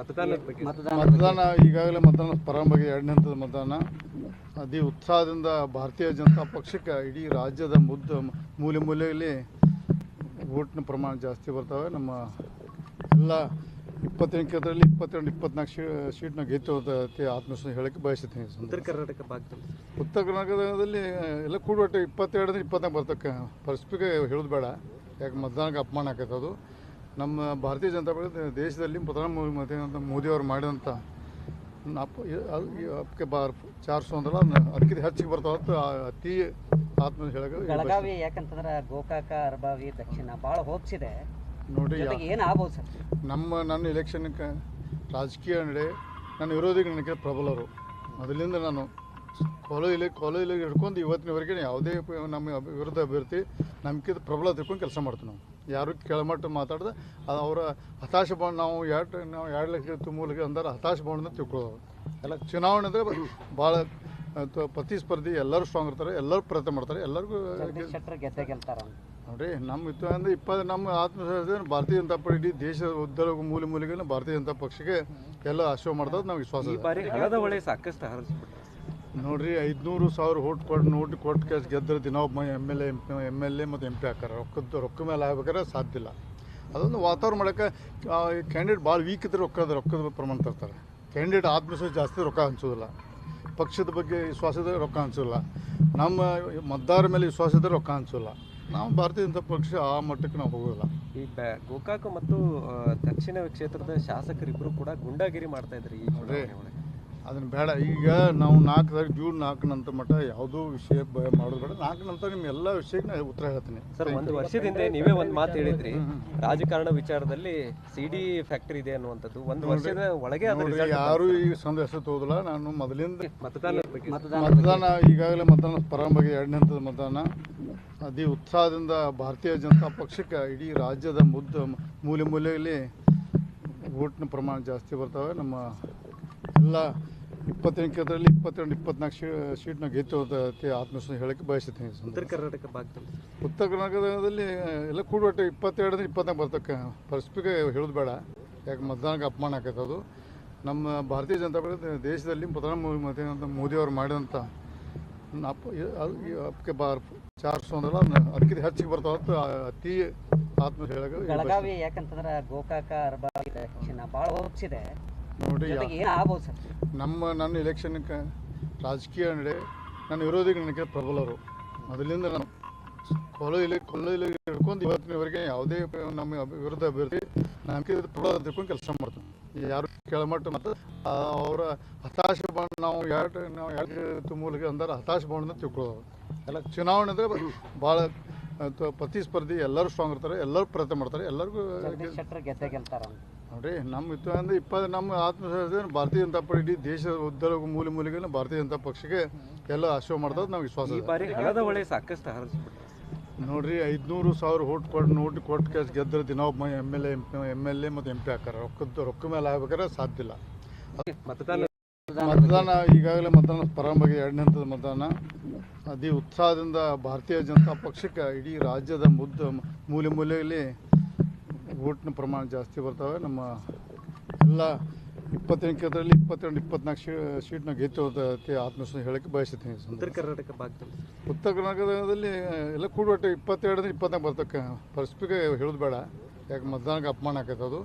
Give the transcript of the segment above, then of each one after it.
ಮತದಾನ ಮತದಾನ ಈಗಾಗಲೇ ಮತದಾನ ಪ್ರಾರಂಭವಾಗಿ ಎರಡನೇ ಹಂತದ ಮತದಾನ. ಅತಿ ಉತ್ಸಾಹದಿಂದ ಭಾರತೀಯ ಜನತಾ ಪಕ್ಷಕ್ಕೆ ಇಡೀ ರಾಜ್ಯದ ಮುದ್ದು ಮೂಲೆ ಮೂಲೆಯಲ್ಲಿ ಓಟ್ನ ಪ್ರಮಾಣ ಜಾಸ್ತಿ ಬರ್ತವೆ. ನಮ್ಮ ಎಲ್ಲ ಇಪ್ಪತ್ತೆಂಟು ಕ್ಷೇತ್ರದಲ್ಲಿ ಇಪ್ಪತ್ತೆರಡು ಇಪ್ಪತ್ನಾಲ್ಕು ಶೀ ಸೀಟ್ನ ಗೆದ್ದು ಅಂತ ಆತ್ಮವಿಶ್ವಾಸ ಹೇಳಕ್ಕೆ ಬಯಸುತ್ತೇನೆ. ಉತ್ತರ ಕರ್ನಾಟಕ ಭಾಗದಲ್ಲಿ. ಉತ್ತರ ಕರ್ನಾಟಕದಲ್ಲಿ ಎಲ್ಲ ಕೂಡ ಇಪ್ಪತ್ತೆರಡರಿಂದ ಇಪ್ಪತ್ನಾಲ್ಕು ಬರ್ತಕ್ಕ ಪರಿಸ್ಥಿತಿಗೆ ಹೇಳೋದು ಬೇಡ. ಯಾಕೆ ಮತದಾನಕ್ಕೆ ಅಪಮಾನ ಆಕೈತೆ ಅದು. ನಮ್ಮ ಭಾರತೀಯ ಜನತಾ ಪಕ್ಷ ದೇಶದಲ್ಲಿ ಪ್ರಧಾನಮಂತ್ರಿ ಅಂತ ಮೋದಿಯವರು ಮಾಡಿದಂಥ ಅಪ್ಪ ಬಾರ್ ಚಾರ್ ಸೋ ಅಂದ್ರಲ್ಲ ಅದನ್ನ ಅದಕ್ಕಿಂತ ಹೆಚ್ಚಿಗೆ ಬರ್ತಾವ ಅಂತ ಆತ್ಮ ಹೇಳಕ್ಕೆ ಬೆಳಗಾವಿ ಯಾಕಂತಂದ್ರೆ ಗೋಕಾಕ ಅರ್ಬಾವಿ ದಕ್ಷಿಣ ಭಾಳ ಹೋಗ್ಸಿದೆ. ನೋಡಿ ಏನು ಆಗ್ಬೋದು ಸರ್? ನಮ್ಮ ನನ್ನ ಎಲೆಕ್ಷನ್ಗೆ ರಾಜಕೀಯ ನಡೆ ನನ್ನ ವಿರೋಧಿಗಳು ನನಗೆ ಪ್ರಬಲರು ಮೊದಲಿಂದ ನಾನು ಕಾಲೇಜಲ್ಲಿ ಕಾಲೇಜಲ್ಲಿ ಹಿಡ್ಕೊಂಡು ಇವತ್ತಿನವರೆಗೆ ಯಾವುದೇ ನಮ್ಮ ವಿರುದ್ಧ ಅಭ್ಯರ್ಥಿ ನಮ್ಗಿಂತ ಪ್ರಬಲ ತಿಳ್ಕೊಂಡು ಕೆಲಸ ಮಾಡ್ತೀವಿ ನಾವು. ಯಾರು ಕೆಳಮಟ್ಟ ಮಾತಾಡ್ದೆ ಅದು ಅವರ ಹತಾಶ ಬಾಂಡ್ ನಾವು ಎರಡು ನಾವು ಎರಡು ಲಕ್ಷ ಮೂಲಕ ಅಂದ್ರೆ ಹತಾಶ ಬಾಂಡ್ನ ತಿಳ್ಕೊಳ್ಳೋದು ಎಲ್ಲ ಚುನಾವಣೆ ಅಂದರೆ ಭಾಳ ಅಥವಾ ಪ್ರತಿಸ್ಪರ್ಧಿ ಎಲ್ಲರೂ ಸ್ಟ್ರಾಂಗ್ ಇರ್ತಾರೆ ಎಲ್ಲರೂ ಪ್ರಯತ್ನ ಮಾಡ್ತಾರೆ ಎಲ್ಲರಿಗೂ ನೋಡಿರಿ ಶೆಟ್ಟರ್ ಗೆದ್ದೆ ಗೆಲ್ತಾರ. ನೋಡ್ರಿ ನಮ್ಮ ಇತ್ತು ಅಂದ್ರೆ ಇಪ್ಪತ್ತು ನಮ್ಮ ಆತ್ಮವಿಶ್ವಾಸ ಭಾರತೀಯ ಜನತಾ ಪಾರ್ಟಿ ಇಡೀ ದೇಶದ ಉದ್ದರ ಮೂಲೆ ಮೂಲೆಗಳನ್ನ ಭಾರತೀಯ ಜನತಾ ಪಕ್ಷಕ್ಕೆ ಎಲ್ಲ ಆಶ್ರಯ ಮಾಡ್ತಾರೆ ನಾವು ವಿಶ್ವಾಸ ಈ ಬಾರಿ ಹಣದ ಸಾಕಷ್ಟು ನೋಡ್ರಿ ಐದುನೂರು ಸಾವಿರ ಓಟ್ ಕೊಟ್ಟು ನೋಡಿ ಕೊಟ್ಟು ಕೇಸ್ ಗೆದ್ದರೆ ದಿನ ಒಬ್ಬ M L A M L A ಮತ್ತು ಎಂ ಪಿ ಹಾಕಾರ ರೊಕ್ಕದ ರೊಕ್ಕ ಮೇಲೆ ಆಗ್ಬೇಕಾದ್ರೆ ಸಾಧ್ಯ ಇಲ್ಲ. ಅದೊಂದು ವಾತಾವರಣ ಮಾಡೋಕ್ಕೆ ಕ್ಯಾಂಡಿಡೇಟ್ ಭಾಳ ವೀಕ್ ಇದ್ರೆ ರೊಕ್ಕದ ರೊಕ್ಕದ ಪ್ರಮಾಣ ತರ್ತಾರೆ. ಕ್ಯಾಂಡಿಡೇಟ್ ಆತ್ಮವಿಶ್ವಾಸ ಜಾಸ್ತಿ ರೊಕ್ಕ ಹಂಚೋದಿಲ್ಲ. ಪಕ್ಷದ ಬಗ್ಗೆ ವಿಶ್ವಾಸದ ರೊಕ್ಕ ಹಂಚೋಲ್ಲ ನಮ್ಮ ಮತದಾರ ಮೇಲೆ ವಿಶ್ವಾಸ ಇದ್ರೆ ರೊಕ್ಕ ಹಂಚೋಲ್ಲ ನಾವು ಭಾರತೀಯ ಜನತಾ ಪಕ್ಷ ಆ ಮಟ್ಟಕ್ಕೆ ನಾವು ಹೋಗೋಲ್ಲ ಈ ಗೋಕಾಕ ಮತ್ತು ದಕ್ಷಿಣ ಕ್ಷೇತ್ರದ ಶಾಸಕರಿಬ್ಬರು ಕೂಡ ಗುಂಡಾಗಿರಿ ಮಾಡ್ತಾ ಇದ್ರು ಈ ಚುನಾವಣೆ ಒಳಗೆ. ಅದನ್ನು ಬೇಡ. ಈಗ ನಾವು ನಾಲ್ಕದಾಗ ತಾರೀಕು ಜೂನ್ ನಾಲ್ಕು ನಂತರ ಮಟ್ಟ ಯಾವುದೋ ವಿಷಯ ಮಾಡೋದು ಬೇಡ. ನಾಲ್ಕು ನಂತರ ನಿಮ್ಮ ಎಲ್ಲ ವಿಷಯಕ್ಕೆ ನಾನು ಉತ್ತರ ಹೇಳ್ತೀನಿ. ಸರ್ ಒಂದು ವರ್ಷದಿಂದ ನೀವೇ ಒಂದು ಮಾತು ಹೇಳಿದ್ರಿ. ರಾಜಕಾರಣ ವಿಚಾರದಲ್ಲಿ ಸಿ ಡಿ ಫ್ಯಾಕ್ಟರಿ ಇದೆ ಅನ್ನುವಂಥದ್ದು. ಒಂದು ವರ್ಷದ ಒಳಗೆ ಯಾರು ಈಗ ಸಂದೇಶ ತೋದಿಲ್ಲ ನಾನು ಮೊದಲಿಂದ ಮತದಾನ ಮತದಾನ ಈಗಾಗಲೇ ಮತದಾನ ಪ್ರಾರಂಭ ಎರಡನೇ ಹಂತದ ಮತದಾನ. ಅತಿ ಉತ್ಸಾಹದಿಂದ ಭಾರತೀಯ ಜನತಾ ಪಕ್ಷಕ್ಕೆ ಇಡೀ ರಾಜ್ಯದ ಮುದ್ದ ಮೂಲೆ ಮೂಲೆಯಲ್ಲಿ ಓಟ್ನ ಪ್ರಮಾಣ ಜಾಸ್ತಿ ಬರ್ತವೆ. ನಮ್ಮ ಎಲ್ಲ ಇಪ್ಪತ್ತೆಂಟು ಕ್ಷೇತ್ರದಲ್ಲಿ ಇಪ್ಪತ್ತೆರಡು ಇಪ್ಪತ್ನಾಲ್ಕು ಶೀ ಸೀಟ್ನ ಗೆದ್ದು ಅಂತ ಆತ್ಮವಿಶ್ವಾಸ ಹೇಳಕ್ಕೆ ಬಯಸುತ್ತೇನೆ ಉತ್ತರ ಕರ್ನಾಟಕ ಭಾಗದಲ್ಲಿ. ಉತ್ತರ ಕರ್ನಾಟಕದಲ್ಲಿ ಎಲ್ಲ ಕೂಡೊಟ್ಟು ಇಪ್ಪತ್ತೆರಡರಿಂದ ಇಪ್ಪತ್ನಾಲ್ಕು ಬರ್ತಕ್ಕ. ಪರಿಸ್ಥಿತಿಗೆ ಹೇಳೋದು ಬೇಡ. ಯಾಕೆ ಮತದಾನಕ್ಕೆ ಅಪಮಾನ ಆಕೈತೆ ಅದು. ನಮ್ಮ ಭಾರತೀಯ ಜನತಾ ಪಕ್ಷ ದೇಶದಲ್ಲಿ ಪ್ರಧಾನಮಂತ್ರಿ ಅಂತ ಮೋದಿಯವರು ಮಾಡಿದಂಥ ಅಪ್ ಅಪ್ಪಕ್ಕೆ ಬಾರ್ ಚಾರ್ ಸೋ ಅಂದ್ರಲ್ಲ ಅದಕ್ಕಿಂತ ಹೆಚ್ಚಿಗೆ ಬರ್ತಾವ ಅತಿ ಆತ್ಮ ಹೇಳಕ್ಕೆ ಬೆಳಗಾವಿ ಯಾಕಂತಂದ್ರೆ ಗೋಕಾಕ ಅರಬಾವಿ ಭಾಳ ಹೋಪ್ಸಿದೆ ನೋಡಿ ನಮ್ಮ ನನ್ನ ಎಲೆಕ್ಷನ್ಗೆ ರಾಜಕೀಯ ನಡೆ ನನ್ನ ವಿರೋಧಿಗಳು ನನಗೆ ಪ್ರಬಲರು. ಮೊದಲಿಂದ ನಾನು ಕೊಲೆಯಲ್ಲಿ ಕೊಲೆಯಲ್ಲಿ ಹಿಡ್ಕೊಂಡು ಇವತ್ತಿನವರೆಗೆ ಯಾವುದೇ ನಮ್ಮ ವಿರುದ್ಧ ಅಭ್ಯರ್ಥಿ ನನಗೆ ಪ್ರಬಲ ತಿಳ್ಕೊಂಡು ಕೆಲಸ ಮಾಡ್ತೀನಿ ಯಾರು ಕೆಳಮಟ್ಟ ಮತ್ತು ಅವರ ಹತಾಶೆ ಬಾಂಡ್ ನಾವು ಎರಡು ನಾವು ಎರಡು ಮೂಲಕ ಅಂದರೆ ಹತಾಶ ಬಾಂಡ್ನ ತಿಳ್ಕೊಳ್ಳೋದು ಎಲ್ಲ ಚುನಾವಣೆ ಅಂದರೆ ಭಾಳ ಪ್ರತಿಸ್ಪರ್ಧಿ ಎಲ್ಲರೂ ಸ್ಟ್ರಾಂಗ್ ಇರ್ತಾರೆ ಎಲ್ಲರೂ ಪ್ರಯತ್ನ ಮಾಡ್ತಾರೆ ಎಲ್ಲರಿಗೂ ನೋಡ್ರಿ ನಮ್ಮ ಇತ್ತು ಅಂದ್ರೆ ಇಪ್ಪತ್ತು ನಮ್ಮ ಆತ್ಮವಿಶ್ವಾಸ ಭಾರತೀಯ ಜನತಾ ಪಾರ್ಟಿ ಇಡೀ ದೇಶದ ಉದ್ದರ ಮೂಲೆ ಮೂಲೆಗಳನ್ನ ಭಾರತೀಯ ಜನತಾ ಪಕ್ಷಕ್ಕೆ ಎಲ್ಲ ಆಶ್ರಯ ಮಾಡ್ದದ್ದು ನಾವು ವಿಶ್ವಾಸ ಈ ಬಾರಿ ಹಣದ ಹೊಳೆ ಸಾಕಷ್ಟು ಹರಿಸ್ಬಿಟ್ರು ನೋಡ್ರಿ ಐದುನೂರು ಸಾವಿರ ಓಟ್ ಕೊಟ್ಟು ನೋಟ್ ಕೊಟ್ಟು ಕೆಲಸ ಗೆದ್ದರೆ ದಿನ ಒಬ್ಬ M L A M L A ಮತ್ತು ಎಂ ಪಿ ಹಾಕಾರ ರೊಕ್ಕದ ರೊಕ್ಕ ಮೇಲೆ ಆಗ್ಬೇಕಾದ್ರೆ ಸಾಧ್ಯ ಇಲ್ಲ. ಮತದಾನ ಮತದಾನ ಈಗಾಗಲೇ ಮತದಾನ ಪರವಾಗಿ ಎರಡನೇ ಹಂತದ ಮತದಾನ. ಅತಿ ಉತ್ಸಾಹದಿಂದ ಭಾರತೀಯ ಜನತಾ ಪಕ್ಷಕ್ಕೆ ಇಡೀ ರಾಜ್ಯದ ಮುದ್ದ ಮೂಲೆ ಮೂಲೆಯಲ್ಲಿ ಓಟ್ನ ಪ್ರಮಾಣ ಜಾಸ್ತಿ ಬರ್ತವೆ. ನಮ್ಮ ಎಲ್ಲ ಇಪ್ಪತ್ತೆಂಟು ಕ್ಷೇತ್ರದಲ್ಲಿ ಇಪ್ಪತ್ತೆರಡು ಇಪ್ಪತ್ನಾಲ್ಕು ಶೀ ಸೀಟ್ನ ಗೆದ್ದು ಅಂತ ಆತ್ಮವಿಶ್ವಾಸ ಹೇಳಕ್ಕೆ ಬಯಸುತ್ತೇನೆ. ಉತ್ತರ ಕರ್ನಾಟಕ ಭಾಗದಲ್ಲಿ. ಉತ್ತರ ಕರ್ನಾಟಕದಲ್ಲಿ ಎಲ್ಲ ಕೂಡೊಟ್ಟು ಇಪ್ಪತ್ತೆರಡರಿಂದ ಇಪ್ಪತ್ನಾಲ್ಕು ಬರ್ತಕ್ಕ ಪರಿಸ್ಥಿತಿಗೆ ಹೇಳೋದು ಬೇಡ ಯಾಕೆ ಮತದಾನಕ್ಕೆ ಅಪಮಾನ ಆಕೈತೆ ಅದು.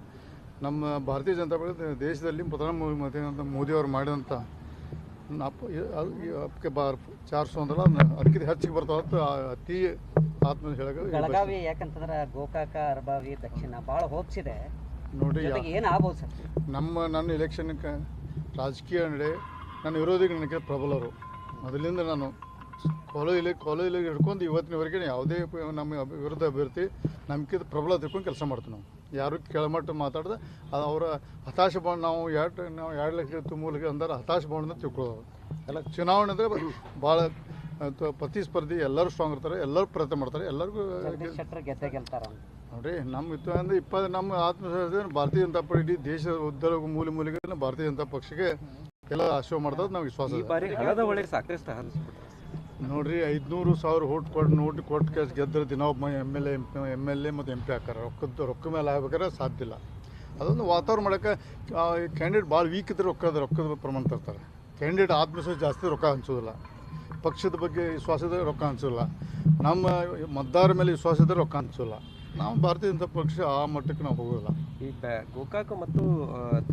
ನಮ್ಮ ಭಾರತೀಯ ಜನತಾ ಪಕ್ಷ ದೇಶದಲ್ಲಿ ಪ್ರಧಾನಮಂತ್ರಿ ಮೋದಿ ಅವರು ಮಾಡಿದಂಥ ಅಪ್ ಅಪ್ಪ ಬಾರ್ ಚಾರ್ ಅಂದ್ರೆ ಅದಕ್ಕಿಂತ ಹೆಚ್ಚಿಗೆ ಬರ್ತಾವ ಅಂತ ಅತಿ ಆತ್ಮ ಹೇಳಕ ಬೆಳಗಾವಿ ಯಾಕಂತಂದ್ರೆ ಗೋಕಾಕ ಅರಬಾವಿ ದಕ್ಷಿಣ ಭಾಳ ಹೋಗ್ತಿದೆ ನೋಡಿ ಏನು ಆಗ್ಬೋದು ಸರ್? ನಮ್ಮ ನನ್ನ ಎಲೆಕ್ಷನ್ಗೆ ರಾಜಕೀಯ ನಡೆ ನನ್ನ ವಿರೋಧಿಗಳು ನನಗೆ ಪ್ರಬಲರು. ಮೊದಲಿಂದ ನಾನು ಕಾಲೇಜಲ್ಲಿ ಕಾಲೇಜಲ್ಲಿ ಹಿಡ್ಕೊಂಡು ಇವತ್ತಿನವರೆಗೆ ಯಾವುದೇ ನಮ್ಮ ವಿರುದ್ಧ ಅಭ್ಯರ್ಥಿ ನಮ್ಗಿಂತ ಪ್ರಬಲ ತಿಳ್ಕೊಂಡು ಕೆಲಸ ಮಾಡ್ತೀವಿ ನಾವು. ಯಾರು ಕೆಳಮಟ್ಟ ಮಾತಾಡ್ದೆ ಅದು ಅವರ ಹತಾಶ ಬಾಂಡ್ ನಾವು ಎರಡು ನಾವು ಎರಡು ಲಕ್ಷ ಮೂಲಕ ಅಂದ್ರೆ ಹತಾಶ ಬಾಂಡ್ನ ತಿಳ್ಕೊಳ್ಳೋದು ಎಲ್ಲ ಚುನಾವಣೆ ಅಂದರೆ ಭಾಳ ಅಥವಾ ಪ್ರತಿಸ್ಪರ್ಧಿ ಎಲ್ಲರೂ ಸ್ಟ್ರಾಂಗ್ ಇರ್ತಾರೆ ಎಲ್ಲರೂ ಪ್ರಯತ್ನ ಮಾಡ್ತಾರೆ ಎಲ್ಲರಿಗೂ ನೋಡ್ರಿ ನಮ್ಮ ಇತ್ತು ಅಂದರೆ ಇಪ್ಪತ್ತು ನಮ್ಮ ಆತ್ಮವಿಶ್ವಾಸ ಭಾರತೀಯ ಜನತಾ ಪಾರ್ಟಿ ಇಡೀ ದೇಶದ ಉದ್ದರ ಮೂಲೆ ಮೂಲೆಗೆ ಭಾರತೀಯ ಜನತಾ ಪಕ್ಷಕ್ಕೆ ಎಲ್ಲ ಆಶ್ರಯ ಮಾಡ್ತಾರೆ ನಾವು ವಿಶ್ವಾಸ ನೋಡ್ರಿ ಐದುನೂರು ಸಾವಿರ ಓಟ್ ಕೊಟ್ಟು ನೋಡಿ ಕೊಟ್ಟು ಕೇಸ್ ಗೆದ್ದರೆ ದಿನ ಒಬ್ಬ M L A M L A ಮತ್ತು ಎಂ ಪಿ ಹಾಕಾರ ರೊಕ್ಕದ ರೊಕ್ಕ ಮೇಲೆ ಆಗ್ಬೇಕಾದ್ರೆ ಸಾಧ್ಯ ಇಲ್ಲ. ಅದೊಂದು ವಾತಾವರಣ ಮಾಡೋಕ್ಕೆ ಕ್ಯಾಂಡಿಡೇಟ್ ಭಾಳ ವೀಕ್ ಇದ್ರೆ ರೊಕ್ಕದ ರೊಕ್ಕದ ಪ್ರಮಾಣ ತರ್ತಾರೆ. ಕ್ಯಾಂಡಿಡೇಟ್ ಆತ್ಮವಿಶ್ವಾಸ ಜಾಸ್ತಿ ರೊಕ್ಕ ಹಂಚೋದಿಲ್ಲ. ಪಕ್ಷದ ಬಗ್ಗೆ ವಿಶ್ವಾಸ ಇದ್ದರೆ ರೊಕ್ಕ ಹಂಚೋಲ್ಲ ನಮ್ಮ ಮತದಾರ ಮೇಲೆ ವಿಶ್ವಾಸ ಇದ್ದರೆ ರೊಕ್ಕ ಹಂಚೋಲ್ಲ ನಾವು ಭಾರತೀಯ ಜನತಾ ಪಕ್ಷ ಆ ಮಟ್ಟಕ್ಕೆ ನಾವು ಹೋಗೋಲ್ಲ ಈ ಬ ಗೋಕಾಕ ಮತ್ತು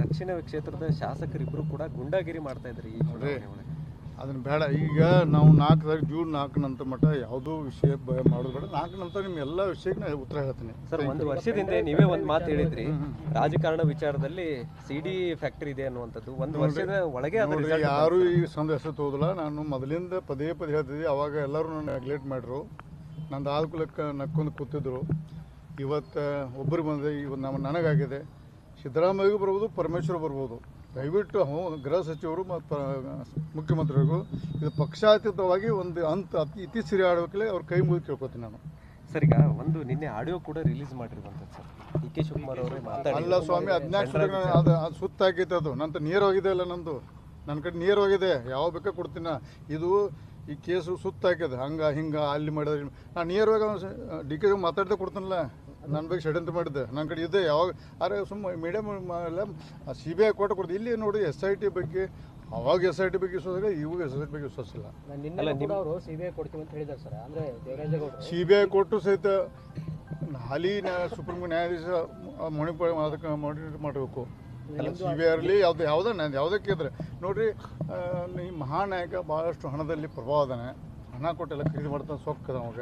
ದಕ್ಷಿಣ ಕ್ಷೇತ್ರದ ಶಾಸಕರಿಬ್ಬರು ಕೂಡ ಗುಂಡಾಗಿರಿ ಮಾಡ್ತಾ ಇದ್ದಾರೆ ಈ ಚುನಾವಣೆ ಒಳಗೆ. ಅದನ್ನು ಬೇಡ. ಈಗ ನಾವು ನಾಲ್ಕು ತಾರೀಕು ಜೂನ್ ನಾಲ್ಕು ನಂತರ ಮಟ್ಟ ಯಾವುದೋ ವಿಷಯ ಮಾಡೋದು ಬೇಡ. ನಾಲ್ಕು ನಂತರ ನಿಮ್ಮ ಎಲ್ಲ ವಿಷಯಕ್ಕೆ ನಾನು ಉತ್ತರ ಹೇಳ್ತೀನಿ. ಸರ್ ಒಂದು ವರ್ಷದಿಂದ ನೀವೇ ಒಂದು ಮಾತು ಹೇಳಿದ್ರಿ. ರಾಜಕಾರಣ ವಿಚಾರದಲ್ಲಿ ಸಿ ಡಿ ಫ್ಯಾಕ್ಟರಿ ಇದೆ ಅನ್ನುವಂಥದ್ದು. ಒಂದು ವರ್ಷದ ಒಳಗೆ ಯಾರು ಈ ಸಂದೇಶ ತೋದಿಲ್ಲ ನಾನು ಮೊದಲಿಂದ ಪದೇ ಪದೇ ಹೇಳ್ತಿದ್ದೆ. ಅವಾಗ ಎಲ್ಲರೂ ನನ್ನ ನೆಗ್ಲೆಕ್ಟ್ ಮಾಡ್ರು. ನಂದು ಲೆಕ್ಕ ನಕ್ಕೊಂಡು ಕೂತಿದ್ರು. ಇವತ್ತು ಒಬ್ಬರು ಬಂದ್ರೆ ಇವತ್ತು ನಮ್ಮ ನನಗಾಗಿದೆ. ಸಿದ್ದರಾಮಯ್ಯಗೂ ಬರ್ಬೋದು ಪರಮೇಶ್ವರ್ ಬರ್ಬೋದು. ದಯವಿಟ್ಟು ಗೃಹ ಸಚಿವರು ಮತ್ತು ಮುಖ್ಯಮಂತ್ರಿಗಳಿಗೂ ಇದು ಪಕ್ಷಾತೀತವಾಗಿ ಒಂದು ಅಂತ ಅತಿ ಇತ್ತೀಚೆಗೆ ಆಡಬೇಕಲ್ಲೇ ಅವ್ರ ಕೈ ಮುಗಿದು ಕೇಳ್ಕೊತೀನಿ ನಾನು. ಸರ್ ಈಗ ಒಂದು ನಿನ್ನೆ ಆಡಿಯೋ ಕೂಡ ರಿಲೀಸ್ ಮಾಡಿರುವಂಥದ್ದು ಸರ್. ಡಿ ಕೆ ಶಿವಕುಮಾರ್ ಅವರೇ ಮಾತಾಡಿ. ಅಲ್ಲ ಸ್ವಾಮಿ ಹದಿನಾಲ್ಕು ಅದು ಅದು ಸುತ್ತಾಗೈತೆ ಅದು. ನಂತರ ಹೋಗಿದೆ ಅಲ್ಲ ನಂದು. ನನ್ನ ಕಡೆ ನೇರವಾಗಿದೆ ಯಾವ ಬೇಕಾ ಕೊಡ್ತೀನ? ಇದು ಈ ಕೇಸು ಸುತ್ತಾಕಿದೆ ಹಂಗೆ ಹಿಂಗೆ ಅಲ್ಲಿ ಮಾಡಿದ್ರೆ. ನಾನು ನೇರವಾಗಿ ಡಿ ಕೆ ಮಾತಾಡ್ದೆ ಕೊಡ್ತೀನಲ್ಲ. ನನ್ನ ಬಗ್ಗೆ ಷಡ್ಯಂತ್ರ ಮಾಡಿದ್ದೆ. ನನ್ನ ಕಡೆ ಇದೆ ಯಾವಾಗ ಅರೆ ಸುಮ್ಮ ಮೀಡಿಯಮ್ ಎಲ್ಲ ಸಿ ಬಿ ಐ ಕೋಟ ಕೊಡ್ತೀವಿ ಇಲ್ಲಿ ನೋಡಿ ಎಸ್ ಐ ಟಿ ಬಗ್ಗೆ ಅವಾಗ ಎಸ್ ಐ ಟಿ ಬಗ್ಗೆ ವಿಶ್ವಾಸ ಇವಾಗ ಎಸ್ ಐ ಟಿ ಬಗ್ಗೆ ವಿಶ್ವಾಸ ಇಲ್ಲ. ಕೊಡ್ತೀವಿ ಅಂತ ಹೇಳಿದ್ದಾರೆ ಸರ್. ಅಂದ್ರೆ ದೇವರಾಜೇಗೌಡರು ಸಿ ಬಿ ಐ ಕೊಟ್ಟು ಸಹಿತ ಹಾಲಿ ನ್ಯಾಯ ಸುಪ್ರೀಂ ಕೋರ್ಟ್ ನ್ಯಾಯಾಧೀಶ ಮಣಿಪುರ ಅದಕ್ಕೆ ಮಾನಿಟರ್ ಮಾಡಬೇಕು. ಸಿ ಬಿ ಐ ಇರಲಿ ಯಾವ್ದು ಯಾವುದೇ ಯಾವುದಕ್ಕೆ ಇದ್ರೆ ನೋಡ್ರಿ ಈ ಮಹಾನಾಯಕ ಭಾಳಷ್ಟು ಹಣದಲ್ಲಿ ಪ್ರಭಾವ ಅದಾನೆ ಹಣ ಕೊಟ್ಟೆಲ್ಲ ಖರೀದಿ ಮಾಡ್ತಾನೆ ಸೊಕ್ಕದ ಅವಾಗ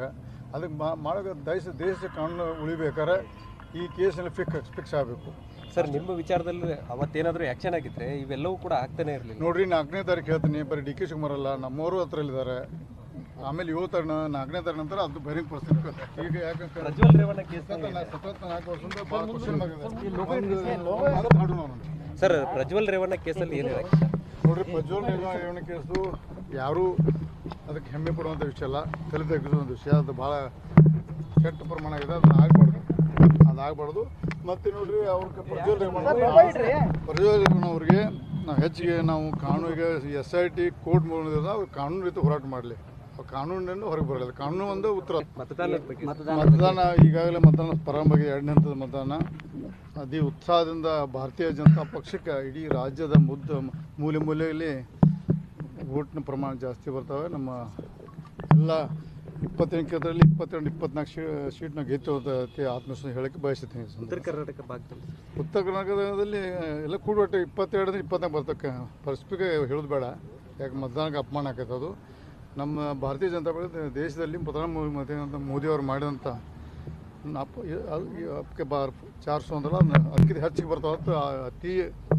ಅದಕ್ಕೆ ಮಾಡೋ ದೇಶ ದೇಶ ಕಾನೂನು ಉಳಿಬೇಕಾದ್ರೆ ಈ ಕೇಸಲ್ಲಿ ಫಿಕ್ಸ್ ಫಿಕ್ಸ್ ಆಗಬೇಕು. ಸರ್ ನಿಮ್ಮ ವಿಚಾರದಲ್ಲಿ ಅವತ್ತೇನಾದರೂ ಆ್ಯಕ್ಷನ್ ಆಗಿದ್ರೆ ಇವೆಲ್ಲವೂ ಕೂಡ ಆಗ್ತಾನೆ ಇರಲಿಲ್ಲ. ನೋಡ್ರಿ ನಾಲ್ಕನೇ ತಾರೀಕು ಹೇಳ್ತೀನಿ ಬರೀ ಡಿ ಕೆ ಶಿವಕುಮಾರ್ ಅಲ್ಲ ನಮ್ಮವರು ಹತ್ರಲ್ಲಿದ್ದಾರೆ ಆಮೇಲೆ ಯುವ ತರಣ ನಾಲ್ಕನೇ ತರಣ ನಂತರ ಅದು ಬರೀ ಪರಿಸ್ಥಿತಿ ಈಗ ಯಾಕಂದ್ರೆ ಪ್ರಜ್ವಲ್ ರೇವಣ್ಣ ಕೇಸ್ ಸತತ ನಾಲ್ಕು ವರ್ಷದಿಂದ ಭಾಳ ಕ್ವಶನ್ ಆಗಿದೆ. ಸರ್ ಪ್ರಜ್ವಲ್ ರೇವಣ್ಣ ಕೇಸಲ್ಲಿ ಏನಿದೆ? ನೋಡ್ರಿ ಪ್ರಜ್ವಲ್ ರೇವಣ್ಣ ಕೇಸು ಯಾರೂ ಅದಕ್ಕೆ ಹೆಮ್ಮೆ ಪಡುವಂಥ ವಿಷಯ ಅಲ್ಲ. ತಲೆ ತೆಗೆದುವಂಥ ವಿಷಯ. ಅದು ಭಾಳ ಕೆಟ್ಟ ಪ್ರಮಾಣ ಇದೆ. ಅದನ್ನ ಆಗಬಾರ್ದು. ಅದು ಆಗಬಾರ್ದು. ಮತ್ತು ನೋಡ್ರಿ ಅವ್ರಿಗೆ ಪ್ರಜ್ವಲ್ ರೇವಣ್ಣ ಪ್ರಜ್ವಲ್ ಅವ್ರಿಗೆ ನಾವು ಹೆಚ್ಚಿಗೆ ನಾವು ಕಾನೂನಿಗೆ ಎಸ್ ಐ ಟಿ ಕೋರ್ಟ್ ಮೂಲಕ ಅವ್ರು ಕಾನೂನು ರೀತಿ ಹೋರಾಟ ಮಾಡಲಿ. ಕಾನೂನಿನಿಂದ ಹೊರಗೆ ಬರಲಿಲ್ಲ. ಕಾನೂನು ಒಂದು ಉತ್ತರ. ಮತದಾನ ಈಗಾಗಲೇ ಮತದಾನ ಪ್ರಾರಂಭ ಆಗಿದೆ ಎರಡನೇ ಹಂತದ ಮತದಾನ. ಅತಿ ಉತ್ಸಾಹದಿಂದ ಭಾರತೀಯ ಜನತಾ ಪಕ್ಷಕ್ಕೆ ಇಡೀ ರಾಜ್ಯದ ಮುದ್ದ ಮೂಲೆ ಮೂಲೆಯಲ್ಲಿ ಓಟ್ನ ಪ್ರಮಾಣ ಜಾಸ್ತಿ ಬರ್ತವೆ ನಮ್ಮ ಎಲ್ಲ ಇಪ್ಪತ್ತೆಂಟು ಕ್ಷೇತ್ರದಲ್ಲಿ ಇಪ್ಪತ್ತೆರಡು ಇಪ್ಪತ್ನಾಲ್ಕು ಶೀ ಶೀಟ್ನ ಗೆದ್ದು ಆತ್ಮವಿಶ್ವಾಸ ಹೇಳಕ್ಕೆ ಬಯಸುತ್ತೇನೆ ಉತ್ತರ ಕರ್ನಾಟಕ ಭಾಗದಲ್ಲಿ ಉತ್ತರ ಕರ್ನಾಟಕದಲ್ಲಿ ಎಲ್ಲ ಕೂಡೊಟ್ಟು ಇಪ್ಪತ್ತೆರಡರಿಂದ ಇಪ್ಪತ್ನಾಲ್ಕು ಬರ್ತಕ್ಕ ಪರಿಸ್ಥಿತಿಗೆ ಹೇಳೋದು ಬೇಡ ಯಾಕೆ ಮತದಾನಕ್ಕೆ ಅಪಮಾನ ಆಕೈತೆ ಅದು ನಮ್ಮ ಭಾರತೀಯ ಜನತಾ ಪಕ್ಷ ದೇಶದಲ್ಲಿ ಪ್ರಧಾನಮಂತ್ರಿ ಮೋದಿ ಮೋದಿಯವರು ಮಾಡಿದಂಥ ಅಪ್ಪ ಅಪ್ಪಕ್ಕೆ ಬಾರ್ ಚಾರ್ಸು ಅಂದ್ರೆ ಅದಕ್ಕಿಂತ ಹೆಚ್ಚಿಗೆ ಬರ್ತಾವೆ ಅಂತ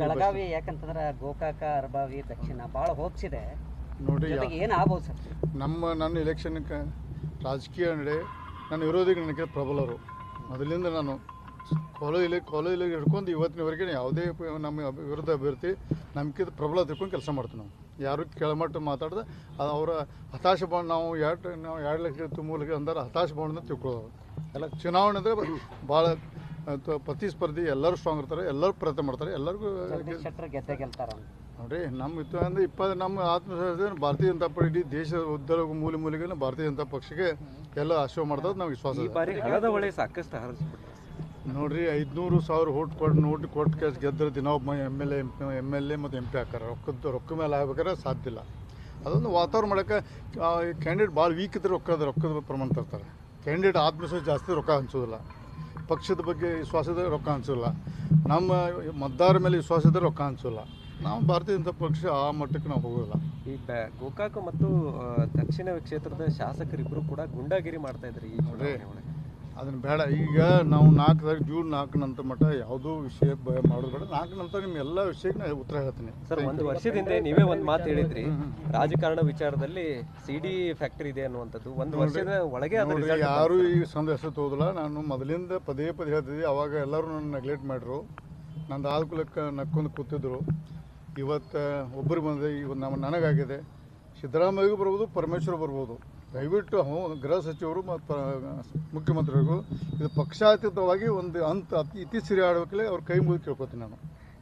ಬೆಳಗಾವಿ ಯಾಕಂತಂದ್ರೆ ಗೋಕಾಕ ಅರ್ಬಾವಿ ದಕ್ಷಿಣ ಭಾಳ ಇದೆ ನೋಡಿ ಏನು ಆಗ್ಬೋದು ಸರ್? ನಮ್ಮ ನನ್ನ ಎಲೆಕ್ಷನ್ ರಾಜಕೀಯ ನಡೆ ನನ್ನ ವಿರೋಧಿಗೆ ನನಗೆ ಪ್ರಬಲರು. ಮೊದಲಿಂದ ನಾನು ಕಾಲೇಜಲ್ಲಿ ಕಾಲೇಜಲ್ಲಿ ಹಿಡ್ಕೊಂಡು ಇವತ್ತಿನವರೆಗೆ ಯಾವುದೇ ನಮ್ಮ ವಿರುದ್ಧ ಅಭ್ಯರ್ಥಿ ನಮ್ಗಿಂತ ಪ್ರಬಲ ತಿಳ್ಕೊಂಡು ಕೆಲಸ ಮಾಡ್ತೀವಿ ನಾವು. ಯಾರು ಕೆಳಮಟ್ಟ ಮಾತಾಡ್ದೆ ಅದು ಅವರ ಹತಾಶ ಬಾಂಡ್ ನಾವು ಎರಡು ನಾವು ಎರಡು ಲಕ್ಷ ತುಂಬ ಲಕ್ಷ ಅಂದ್ರೆ ಹತಾಶ ಬಾಂಡ್ನ ತಿಳ್ಕೊಳ್ಳೋದು ಎಲ್ಲ ಚುನಾವಣೆ ಅಂದರೆ ಭಾಳ ಅಥವಾ ಪ್ರತಿಸ್ಪರ್ಧಿ ಎಲ್ಲರೂ ಸ್ಟ್ರಾಂಗ್ ಇರ್ತಾರೆ ಎಲ್ಲರೂ ಪ್ರಯತ್ನ ಮಾಡ್ತಾರೆ ಎಲ್ಲರಿಗೂ ನೋಡ್ರಿ ನಮ್ಮ ಇತ್ತು ಅಂದ್ರೆ ಇಪ್ಪತ್ತು ನಮ್ಮ ಆತ್ಮವಿಶ್ವಾಸ ಭಾರತೀಯ ಜನತಾ ಪಕ್ಷ ಇಡೀ ದೇಶದ ಉದ್ಯೋಗ ಮೂಲೆ ಮೂಲೆಗೆ ಭಾರತೀಯ ಜನತಾ ಪಕ್ಷಕ್ಕೆ ಎಲ್ಲ ಆಶ್ರಯ ಮಾಡ್ತಾರೆ ನಾವು ವಿಶ್ವಾಸ ಇದೆ. ಸಾಕಷ್ಟು ನೋಡ್ರಿ ಐದುನೂರು ಸಾವಿರ ಓಟ್ ಕೊಟ್ಟು ನೋಟ್ ಕೊಟ್ಟು ಕೇಸ್ ಗೆದ್ದರೆ ದಿನ ಒಬ್ಬ M L A M L A ಮತ್ತು ಎಂ ಪಿ ಹಾಕಾರ ರೊಕ್ಕದ ರೊಕ್ಕ ಮೇಲೆ ಆಗ್ಬೇಕಾದ್ರೆ ಸಾಧ್ಯ ಇಲ್ಲ. ಅದೊಂದು ವಾತಾವರಣ ಮಾಡೋಕ್ಕೆ ಕ್ಯಾಂಡಿಡೇಟ್ ಭಾಳ ವೀಕ್ ಇದ್ರೆ ರೊಕ್ಕದ ರೊಕ್ಕದ ಪ್ರಮಾಣ ತರ್ತಾರೆ. ಕ್ಯಾಂಡಿಡೇಟ್ ಆತ್ಮವಿಶ್ವಾಸ ಜಾಸ್ತಿ ರೊಕ್ಕ ಹಂಚೋದಿಲ್ಲ. ಪಕ್ಷದ ಬಗ್ಗೆ ವಿಶ್ವಾಸ ಇದ್ದರೆ ರೊಕ್ಕ ಹಂಚೋಲ್ಲ. ನಮ್ಮ ಮತದಾರರ ಮೇಲೆ ವಿಶ್ವಾಸ ಇದ್ದರೆ ರೊಕ್ಕ ಹಂಚೋಲ್ಲ. ನಾವು ಭಾರತೀಯ ಜನತಾ ಪಕ್ಷ ಆ ಮಟ್ಟಕ್ಕೆ ನಾವು ಹೋಗೋಲ್ಲ. ಈ ಬ ಗೋಕಾಕ ಮತ್ತು ದಕ್ಷಿಣ ಕ್ಷೇತ್ರದ ಶಾಸಕರಿಬ್ಬರು ಕೂಡ ಗುಂಡಾಗಿರಿ ಮಾಡ್ತಾ ಇದ್ದಾರೆ ಈ ಚುನಾವಣೆ ಒಳಗೆ. ಅದನ್ನು ಬೇಡ. ಈಗ ನಾವು ನಾಲ್ಕದಾಗ ತಾರೀಕು ಜೂನ್ ನಾಲ್ಕು ನಂತರ ಮಟ್ಟ ಯಾವುದೋ ವಿಷಯ ಮಾಡೋದು ಬೇಡ. ನಾಲ್ಕು ನಂತರ ನಿಮ್ಮ ಎಲ್ಲ ವಿಷಯಕ್ಕೆ ನಾನು ಉತ್ತರ ಹೇಳ್ತೀನಿ. ಸರ್ ಒಂದು ವರ್ಷದಿಂದ ನೀವೇ ಒಂದು ಮಾತು ಹೇಳಿದ್ರಿ. ರಾಜಕಾರಣ ವಿಚಾರದಲ್ಲಿ ಸಿ ಡಿ ಫ್ಯಾಕ್ಟರಿ ಇದೆ ಅನ್ನುವಂಥದ್ದು. ಒಂದು ವರ್ಷದ ಒಳಗೆ ಯಾರು ಈಗ ಸಂದೇಶ ತೋದಿಲ್ಲ. ನಾನು ಮೊದಲಿಂದ ಪದೇ ಪದೇ ಹೇಳ್ತಿದ್ದೆ. ಅವಾಗ ಎಲ್ಲರೂ ನನ್ನ ನೆಗ್ಲೆಕ್ಟ್ ಮಾಡಿದ್ರು ನಂದು ಕುಲಕ್ಕೆ ನಕ್ಕೊಂಡು ಕೂತಿದ್ರು. ಇವತ್ತು ಒಬ್ಬರು ಬಂದಿದೆ. ಇವತ್ತು ನಮ್ಮ ನನಗಾಗಿದೆ. ಸಿದ್ದರಾಮಯ್ಯಗೂ ಬರ್ಬೋದು ಪರಮೇಶ್ವರ್ ಬರ್ಬೋದು. ದಯವಿಟ್ಟು ಹ್ಞೂ ಗೃಹ ಸಚಿವರು ಮತ್ತು ಮುಖ್ಯಮಂತ್ರಿಗಳಿಗೂ ಇದು ಪಕ್ಷಾತೀತವಾಗಿ ಒಂದು ಅಂತ ಅತಿ ಇತ್ತೀಚೆಗೆ ಆಡಬೇಕಲ್ಲೇ ಅವ್ರ ಕೈ ಮುಗಿದು ಕೇಳ್ಕೊತೀನಿ ನಾನು.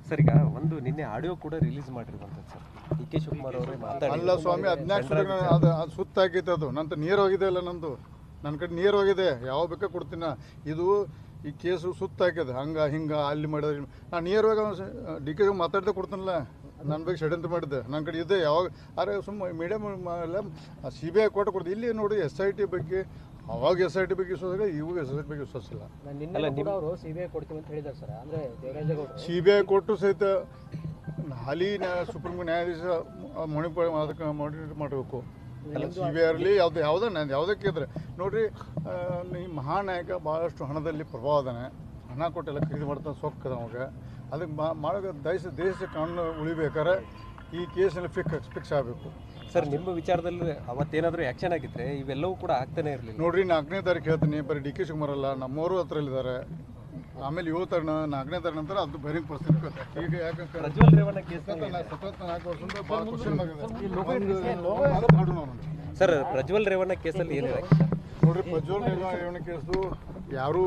ಸರ್ ಈಗ ಒಂದು ನಿನ್ನೆ ಆಡಿಯೋ ಕೂಡ ರಿಲೀಸ್ ಮಾಡಿರುವಂಥದ್ದು ಸರ್. ಡಿ ಕೆ ಶಿವಕುಮಾರ್ ಅವರು ಮಾತಾಡಿ ಅಲ್ಲ ಸ್ವಾಮಿ ಹದಿನಾಲ್ಕು ಅದು ಅದು ಸುತ್ತಾಗೈತೆ ಅದು. ನಂತರ ನೇರವಾಗಿದೆ ಅಲ್ಲ ನಂದು. ನನ್ನ ಕಡೆ ನೇರವಾಗಿದೆ ಯಾವ ಬೇಕಾ ಕೊಡ್ತೀನಿ? ಇದು ಈ ಕೇಸು ಸುತ್ತಾಕ್ಯದ ಹಂಗೆ ಹಿಂಗೆ ಅಲ್ಲಿ ಮಾಡಿದ್ರೆ ನಾನು ನೇರವಾಗಿ ಡಿ ಕೆ ಮಾತಾಡ್ದೆ ಕೊಡ್ತಾನಲ್ಲ. ನನ್ನ ಬಗ್ಗೆ ಷಡ್ಯಂತ್ರ ಮಾಡಿದ್ದೆ. ನನ್ನ ಕಡೆ ಇದೆ ಯಾವಾಗ ಆದರೆ ಸುಮ್ಮ ಮೀಡಿಯಮ್ ಎಲ್ಲ ಸಿ ಬಿ ಐ ಕೋರ್ಟ್ ಕೊಡ್ದು ಇಲ್ಲಿ ನೋಡಿ ಎಸ್ ಐ ಟಿ ಬಗ್ಗೆ ಅವಾಗ ಎಸ್ ಐ ಟಿ ಬಗ್ಗೆ ವಿಶ್ವಾಸ ಇವಾಗ ಎಸ್ ಐ ಟಿ ಬಗ್ಗೆ ದೇವರಾಜೇಗೌಡರು ಸಿ ಬಿ ಐ ಕೊಟ್ಟು ಸಹಿತ ಹಾಲಿ ನ್ಯಾಯ ಸುಪ್ರೀಂ ಕೋರ್ಟ್ ನ್ಯಾಯಾಧೀಶ ಮಣಿಪುರ ಅದಕ್ಕೆ ಮಾಡಿಟ್ ಮಾಡಬೇಕು. ಸಿ ಬಿ ಐ ಇರಲಿ ಯಾವ್ದು ಯಾವುದೇ ನಾನು ಯಾವುದಕ್ಕೆ ಇದ್ರೆ ನೋಡ್ರಿ ಈ ಮಹಾನಾಯಕ ಭಾಳಷ್ಟು ಹಣದಲ್ಲಿ ಪ್ರಭಾವ ಅದಾನೆ ಹಣ ಕೊಟ್ಟೆಲ್ಲ ಖರೀದಿ ಮಾಡ್ತಾನೆ ಸೊಕ್ಕದ ಅವಾಗ ಅದಕ್ಕೆ ಮಾಡೋ ದೇಶ ದೇಶ ಕಾನೂನು ಉಳಿಬೇಕಾದ್ರೆ ಈ ಕೇಸನ್ನು ಫಿಕ್ಸ್ ಫಿಕ್ಸ್ ಆಗಬೇಕು. ಸರ್ ನಿಮ್ಮ ವಿಚಾರದಲ್ಲಿ ಅವತ್ತೇನಾದರೂ ಆ್ಯಕ್ಷನ್ ಆಗಿದ್ರೆ ಇವೆಲ್ಲವೂ ಕೂಡ ಆಗ್ತಾನೆ ಇರಲಿಲ್ಲ. ನೋಡ್ರಿ ನಾಲ್ಕನೇ ತಾರೀಕು ಹೇಳ್ತೀನಿ. ಬರೀ ಡಿ ಕೆ ಶಿವಕುಮಾರ್ ಅಲ್ಲ ನಮ್ಮವರು ಹತ್ರಲ್ಲಿದ್ದಾರೆ. ಆಮೇಲೆ ಯುವ ತರಣ ನಾಲ್ಕನೇ ತರಣ ನಂತರ ಅದು ಬರೀ ಪರಿಸ್ಥಿತಿ ಈಗ ಯಾಕಂದ್ರೆ ಪ್ರಜ್ವಲ್ ರೇವಣ್ಣ ಕೇಸ್ ಸತತ ನಾ- ಸತತ ನಾಲ್ಕು ವರ್ಷದಿಂದ ಭಾಳ ಕ್ವಶನ್ ಆಗಿದೆ ಒಂದು ಹಾಡು ನೋಡೋಣ. ಸರ್ ಪ್ರಜ್ವಲ್ ರೇವಣ್ಣ ಕೇಸಲ್ಲಿ ಏನಿದೆ? ನೋಡ್ರಿ ಪ್ರಜ್ವಲ್ ನಿರ್ವಹಣೆ ಕೇಸು ಯಾರೂ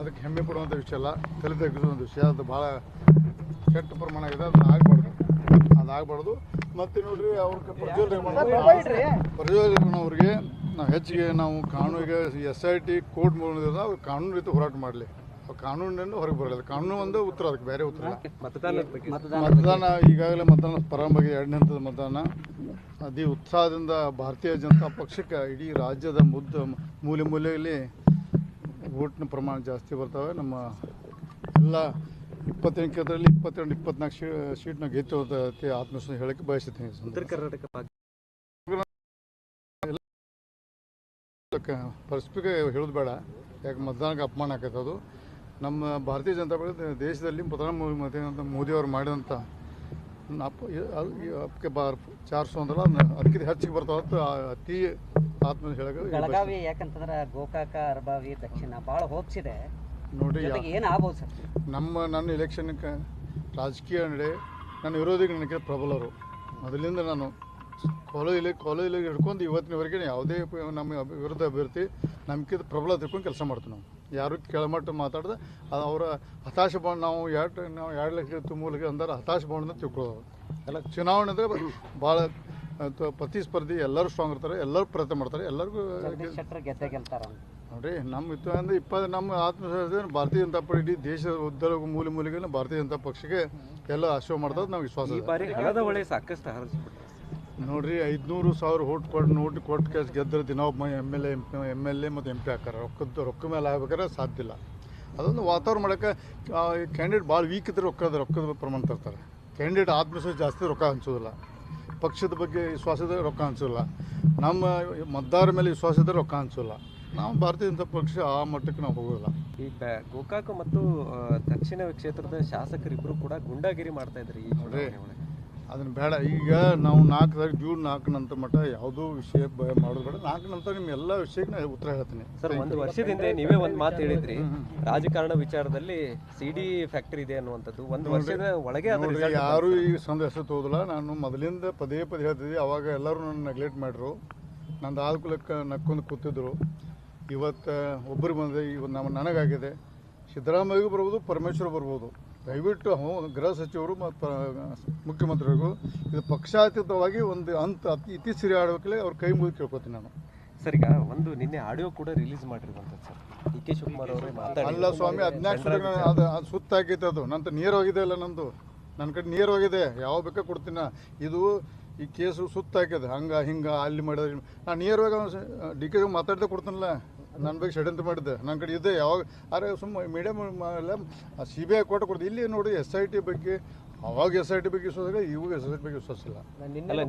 ಅದಕ್ಕೆ ಹೆಮ್ಮೆ ಪಡುವಂಥ ವಿಷಯ ಅಲ್ಲ. ತಲೆ ಒಂದು ವಿಷಯ. ಅದು ಭಾಳ ಕೆಟ್ಟ ಪ್ರಮಾಣ ಇದೆ. ಅದು ಆಗಬಾರ್ದು. ಅದಾಗಬಾರ್ದು ಮತ್ತೆ ನೋಡ್ರಿ ಅವ್ರ ಪ್ರಜ್ವಲ್ ರೇವಣ್ಣ ಪ್ರಜ್ವಲ್ ರೇವಣ್ಣ ಅವ್ರಿಗೆ ನಾವು ಹೆಚ್ಚಿಗೆ ನಾವು ಕಾನೂನಿಗೆ ಎಸ್ ಐ ಟಿ ಕೋರ್ಟ್ ಮೂಲಕ ಅವ್ರು ಕಾನೂನು ರೀತಿ ಹೋರಾಟ ಮಾಡಲಿ. ಕಾನೂನಿನಿಂದ ಹೊರಗೆ ಬರಲ್ಲ. ಕಾನೂನು ಒಂದು ಉತ್ತರ ಅದಕ್ಕೆ ಬೇರೆ ಉತ್ತರ ಮತದಾನ ಈಗಾಗಲೇ ಮತದಾನ ಪ್ರಾರಂಭ ಎರಡನೇ ಹಂತದ ಮತದಾನ. ಅತಿ ಉತ್ಸಾಹದಿಂದ ಭಾರತೀಯ ಜನತಾ ಪಕ್ಷಕ್ಕೆ ಇಡೀ ರಾಜ್ಯದ ಮುದ್ದ ಮೂಲೆ ಮೂಲೆಯಲ್ಲಿ ಓಟ್ನ ಪ್ರಮಾಣ ಜಾಸ್ತಿ ಬರ್ತವೆ. ನಮ್ಮ ಎಲ್ಲ ಇಪ್ಪತ್ತೆಂಟು ಕ್ಷೇತ್ರದಲ್ಲಿ ಇಪ್ಪತ್ತೆರಡು ಇಪ್ಪತ್ನಾಲ್ಕು ಶೀ ಸೀಟ್ನ ಗೆದ್ದು ಆತ್ಮವಿಶ್ವಾಸ ಹೇಳಕ್ಕೆ ಬಯಸುತ್ತೇನೆ. ಉತ್ತರ ಕರ್ನಾಟಕ ಪರಿಸ್ಥಿತಿಗೆ ಹೇಳೋದು ಬೇಡ. ಯಾಕೆ ಮತದಾನಕ್ಕೆ ಅಪಮಾನ ಆಕೈತೆ ಅದು. ನಮ್ಮ ಭಾರತೀಯ ಜನತಾ ಪಕ್ಷ ದೇಶದಲ್ಲಿ ಪ್ರಧಾನಮಂತ್ರಿ ಮೋದಿ ಮೋದಿಯವರು ಮಾಡಿದಂಥ ಅಪ್ಪ ಅಪ್ಕೆ ಬಾರ್ ಚಾರ್ ಅಂದ್ರಲ್ಲ ಅದಕ್ಕಿಂತ ಹೆಚ್ಚಿಗೆ ಬರ್ತಾವ ಅತಿ ಆತ್ಮ ಹೇಳಕ ಬೆಳಗಾವಿ ಯಾಕಂತಂದ್ರೆ ಗೋಕಾಕ ಅರಬಾವಿ ದಕ್ಷಿಣ ಬಹಳ ಹೋಪ್ಸ್ ಇದೆ ನೋಡ್ರಿ ಏನು ಆಗ್ಬೋದು ಸರ್? ನಮ್ಮ ನನ್ನ ಎಲೆಕ್ಷನ್ಗೆ ರಾಜಕೀಯ ನಡೆ ನನ್ನ ವಿರೋಧಿಗೆ ನನಗೆ ಪ್ರಬಲರು. ಮೊದಲಿಂದ ನಾನು ಕಾಲೇಜಲ್ಲಿ ಕಾಲೇಜಲ್ಲಿ ಹಿಡ್ಕೊಂಡು ಇವತ್ತಿನವರೆಗೆ ಯಾವುದೇ ನಮ್ಮ ವಿರೋಧ ವಿರುದ್ಧ ಅಭ್ಯರ್ಥಿ ನಮ್ಗಿಂತ ಪ್ರಬಲ ತಿಳ್ಕೊಂಡು ಕೆಲಸ ಮಾಡ್ತೀವಿ ನಾವು. ಯಾರು ಕೆಳಮಟ್ಟ ಮಾತಾಡ್ದೆ ಅದು ಅವರ ಹತಾಶ ಬಾಂಡ್ ನಾವು ಎರಡು ನಾವು ಎರಡು ಲಕ್ಷ ತುಂಬಲಿಕ್ಕೆ ಅಂದ್ರೆ ಹತಾಶ ಬಾಂಡ್ ಅಂತ ತಿಳ್ಕೊಳ್ಳೋದು ಎಲ್ಲ ಚುನಾವಣೆ ಅಂದರೆ ಭಾಳ ಅಥವಾ ಪ್ರತಿಸ್ಪರ್ಧಿ ಎಲ್ಲರೂ ಸ್ಟ್ರಾಂಗ್ ಇರ್ತಾರೆ ಎಲ್ಲರೂ ಪ್ರಯತ್ನ ಮಾಡ್ತಾರೆ ಎಲ್ಲರಿಗೂ ನೋಡಿರಿ ಅಂತ ನಮ್ಮ ಇತ್ತು ಅಂದರೆ ಇಪ್ಪತ್ತು ನಮ್ಮ ಆತ್ಮವಿಶ್ವಾಸ ಭಾರತೀಯ ಜನತಾ ಪಾರ್ಟಿ ಇಡೀ ದೇಶದ ಉದ್ದರ ಮೂಲೆ ಮೂಲೆಗೆ ಭಾರತೀಯ ಜನತಾ ಪಕ್ಷಕ್ಕೆ ಎಲ್ಲ ಆಶ್ರಯ ಮಾಡ್ತದೆ ನಾವು ವಿಶ್ವಾಸ ಸಾಕಷ್ಟು ನೋಡ್ರಿ, ಐದುನೂರು ಸಾವಿರ ಓಟ್ ಕೊಟ್ಟು ನೋಟ್ ಕೊಟ್ಟು ಕೇಸ್ ಗೆದ್ದರೆ ದಿನ ಒಬ್ಬ M L A M L A ಮತ್ತು ಎಂ ಪಿ ಹಾಕಾರ ರೊಕ್ಕದ, ರೊಕ್ಕ ಮೇಲೆ ಆಗ್ಬೇಕಾದ್ರೆ ಸಾಧ್ಯ ಇಲ್ಲ. ಅದೊಂದು ವಾತಾವರಣ ಮಾಡೋಕ್ಕೆ ಕ್ಯಾಂಡಿಡೇಟ್ ಭಾಳ ವೀಕ್ ಇದ್ರೆ ರೊಕ್ಕದ ರೊಕ್ಕದ ಪ್ರಮಾಣ ತರ್ತಾರೆ. ಕ್ಯಾಂಡಿಡೇಟ್ ಆತ್ಮವಿಶ್ವಾಸ ಜಾಸ್ತಿ ರೊಕ್ಕ ಹಂಚೋದಿಲ್ಲ. ಪಕ್ಷದ ಬಗ್ಗೆ ವಿಶ್ವಾಸದ ರೊಕ್ಕ ಹಂಚೋಲ್ಲ ನಮ್ಮ ಮತದಾರ ಮೇಲೆ ವಿಶ್ವಾಸದ ರೊಕ್ಕ ಹಂಚೋಲ್ಲ ನಾವು ಭಾರತೀಯ ಜನತಾ ಪಕ್ಷ ಆ ಮಟ್ಟಕ್ಕೆ ನಾವು ಹೋಗೋಲ್ಲ ಈ ಗೋಕಾಕ ಮತ್ತು ದಕ್ಷಿಣ ಕ್ಷೇತ್ರದ ಶಾಸಕರಿಬ್ಬರು ಕೂಡ ಗುಂಡಾಗಿರಿ ಮಾಡ್ತಾ ಇದ್ರಿ ಈ ಅದನ್ನ ಬೇಡ. ಈಗ ನಾವು ನಾಲ್ಕು ತಾರೀಕು ಜೂನ್ ನಾಲ್ಕು ನಂತರ ಮಟ್ಟ ಯಾವುದೂ ವಿಷಯ ಮಾಡೋದು ಬೇಡ. ನಾಲ್ಕು ನಂತರ ನಿಮ್ಮ ಎಲ್ಲ ವಿಷಯಕ್ಕೆ ಉತ್ತರ ಹೇಳ್ತೀನಿ. ಸರ್ ಒಂದು ವರ್ಷದಿಂದ ನೀವೇ ಒಂದು ಮಾತು ಹೇಳಿದ್ರಿ. ರಾಜಕಾರಣ ವಿಚಾರದಲ್ಲಿ ಸಿ ಡಿ ಫ್ಯಾಕ್ಟರಿ ಇದೆ ಅನ್ನುವಂಥದ್ದು. ಒಂದು ವರ್ಷದ ಒಳಗೆ ಯಾರು ಈಗ ಸಂದೇಶ ತೋದಿಲ್ಲ ನಾನು ಮೊದಲಿಂದ ಪದೇ ಪದೇ ಹೇಳ್ತಿದ್ದೆ. ಅವಾಗ ಎಲ್ಲರೂ ನನ್ನ ನೆಗ್ಲೆಕ್ಟ್ ಮಾಡ್ರು. ನಂದು ಕುಲಕ್ಕೆ ನಕ್ಕೊಂಡು ಕೂತಿದ್ರು. ಇವತ್ತು ಒಬ್ಬರು ಬಂದೆ ಇವತ್ತು ನಮ್ಮ ನನಗಾಗಿದೆ. ಸಿದ್ದರಾಮಯ್ಯಗೂ ಬರ್ಬೋದು ಪರಮೇಶ್ವರ್ ಬರ್ಬೋದು. ದಯವಿಟ್ಟು ಗೃಹ ಸಚಿವರು ಮತ್ತು ಮುಖ್ಯಮಂತ್ರಿಗಳಿಗೂ ಇದು ಪಕ್ಷಾತೀತವಾಗಿ ಒಂದು ಅಂತ ಅತಿ ಇತ್ತೀಚೆಗೆ ಆಡಬೇಕಲ್ಲೇ ಅವ್ರ ಕೈ ಮುಗಿದು ಕೇಳ್ಕೊತೀನಿ ನಾನು. ಸರಿ ಈಗ ಒಂದು ನಿನ್ನೆ ಆಡಿಯೋ ಕೂಡ ರಿಲೀಸ್ ಮಾಡಿರುವಂಥದ್ದು ಸರ್. ಡಿ ಕೆ ಶಿವಕುಮಾರ್ ಅವರೇ ಅಲ್ಲ ಸ್ವಾಮಿ ಹದಿನಾಲ್ಕು ಅದು ಅದು ಸುತ್ತಾಕೈತೆ ಅದು. ನೇರ ಹೋಗಿದೆ ಅಲ್ಲ ನಂದು. ನನ್ನ ಕಡೆ ನೇರ ಹೋಗಿದೆ ಯಾವ ಬೇಕಾ ಕೊಡ್ತೀನಿ? ಇದು ಈ ಕೇಸು ಸುತ್ತಾಕಿದೆ ಹಂಗೆ ಹಿಂಗೆ ಅಲ್ಲಿ ಮಾಡಿದ್ರೆ ನಾನು ನೇರವಾಗಿ ಡಿ ಕೆ ಮಾತಾಡ್ದೆ ಕೊಡ್ತೀನಲ್ಲ. ನನ್ನ ಬಗ್ಗೆ ಷಡ್ಯಂತ್ರ ಮಾಡಿದ್ದೆ. ನನ್ನ ಕಡೆ ಇದೆ ಯಾವಾಗ ಆದರೆ ಸುಮ್ಮ ಮೀಡಿಯಮ್ ಎಲ್ಲ ಸಿ ಬಿ ಐ ಕೊಟ್ಟು ಕೊಡ್ದು ಇಲ್ಲಿ ನೋಡಿ ಎಸ್ ಐ ಟಿ ಬಗ್ಗೆ ಅವಾಗ ಎಸ್ ಐ ಟಿ ಬಗ್ಗೆ ವಿಶ್ವಾಸ ಇಲ್ಲ ಇವಾಗ ಎಸ್ ಐ ಟಿ ಬಗ್ಗೆ ವಿಶ್ವಾಸ ಇಲ್ಲ.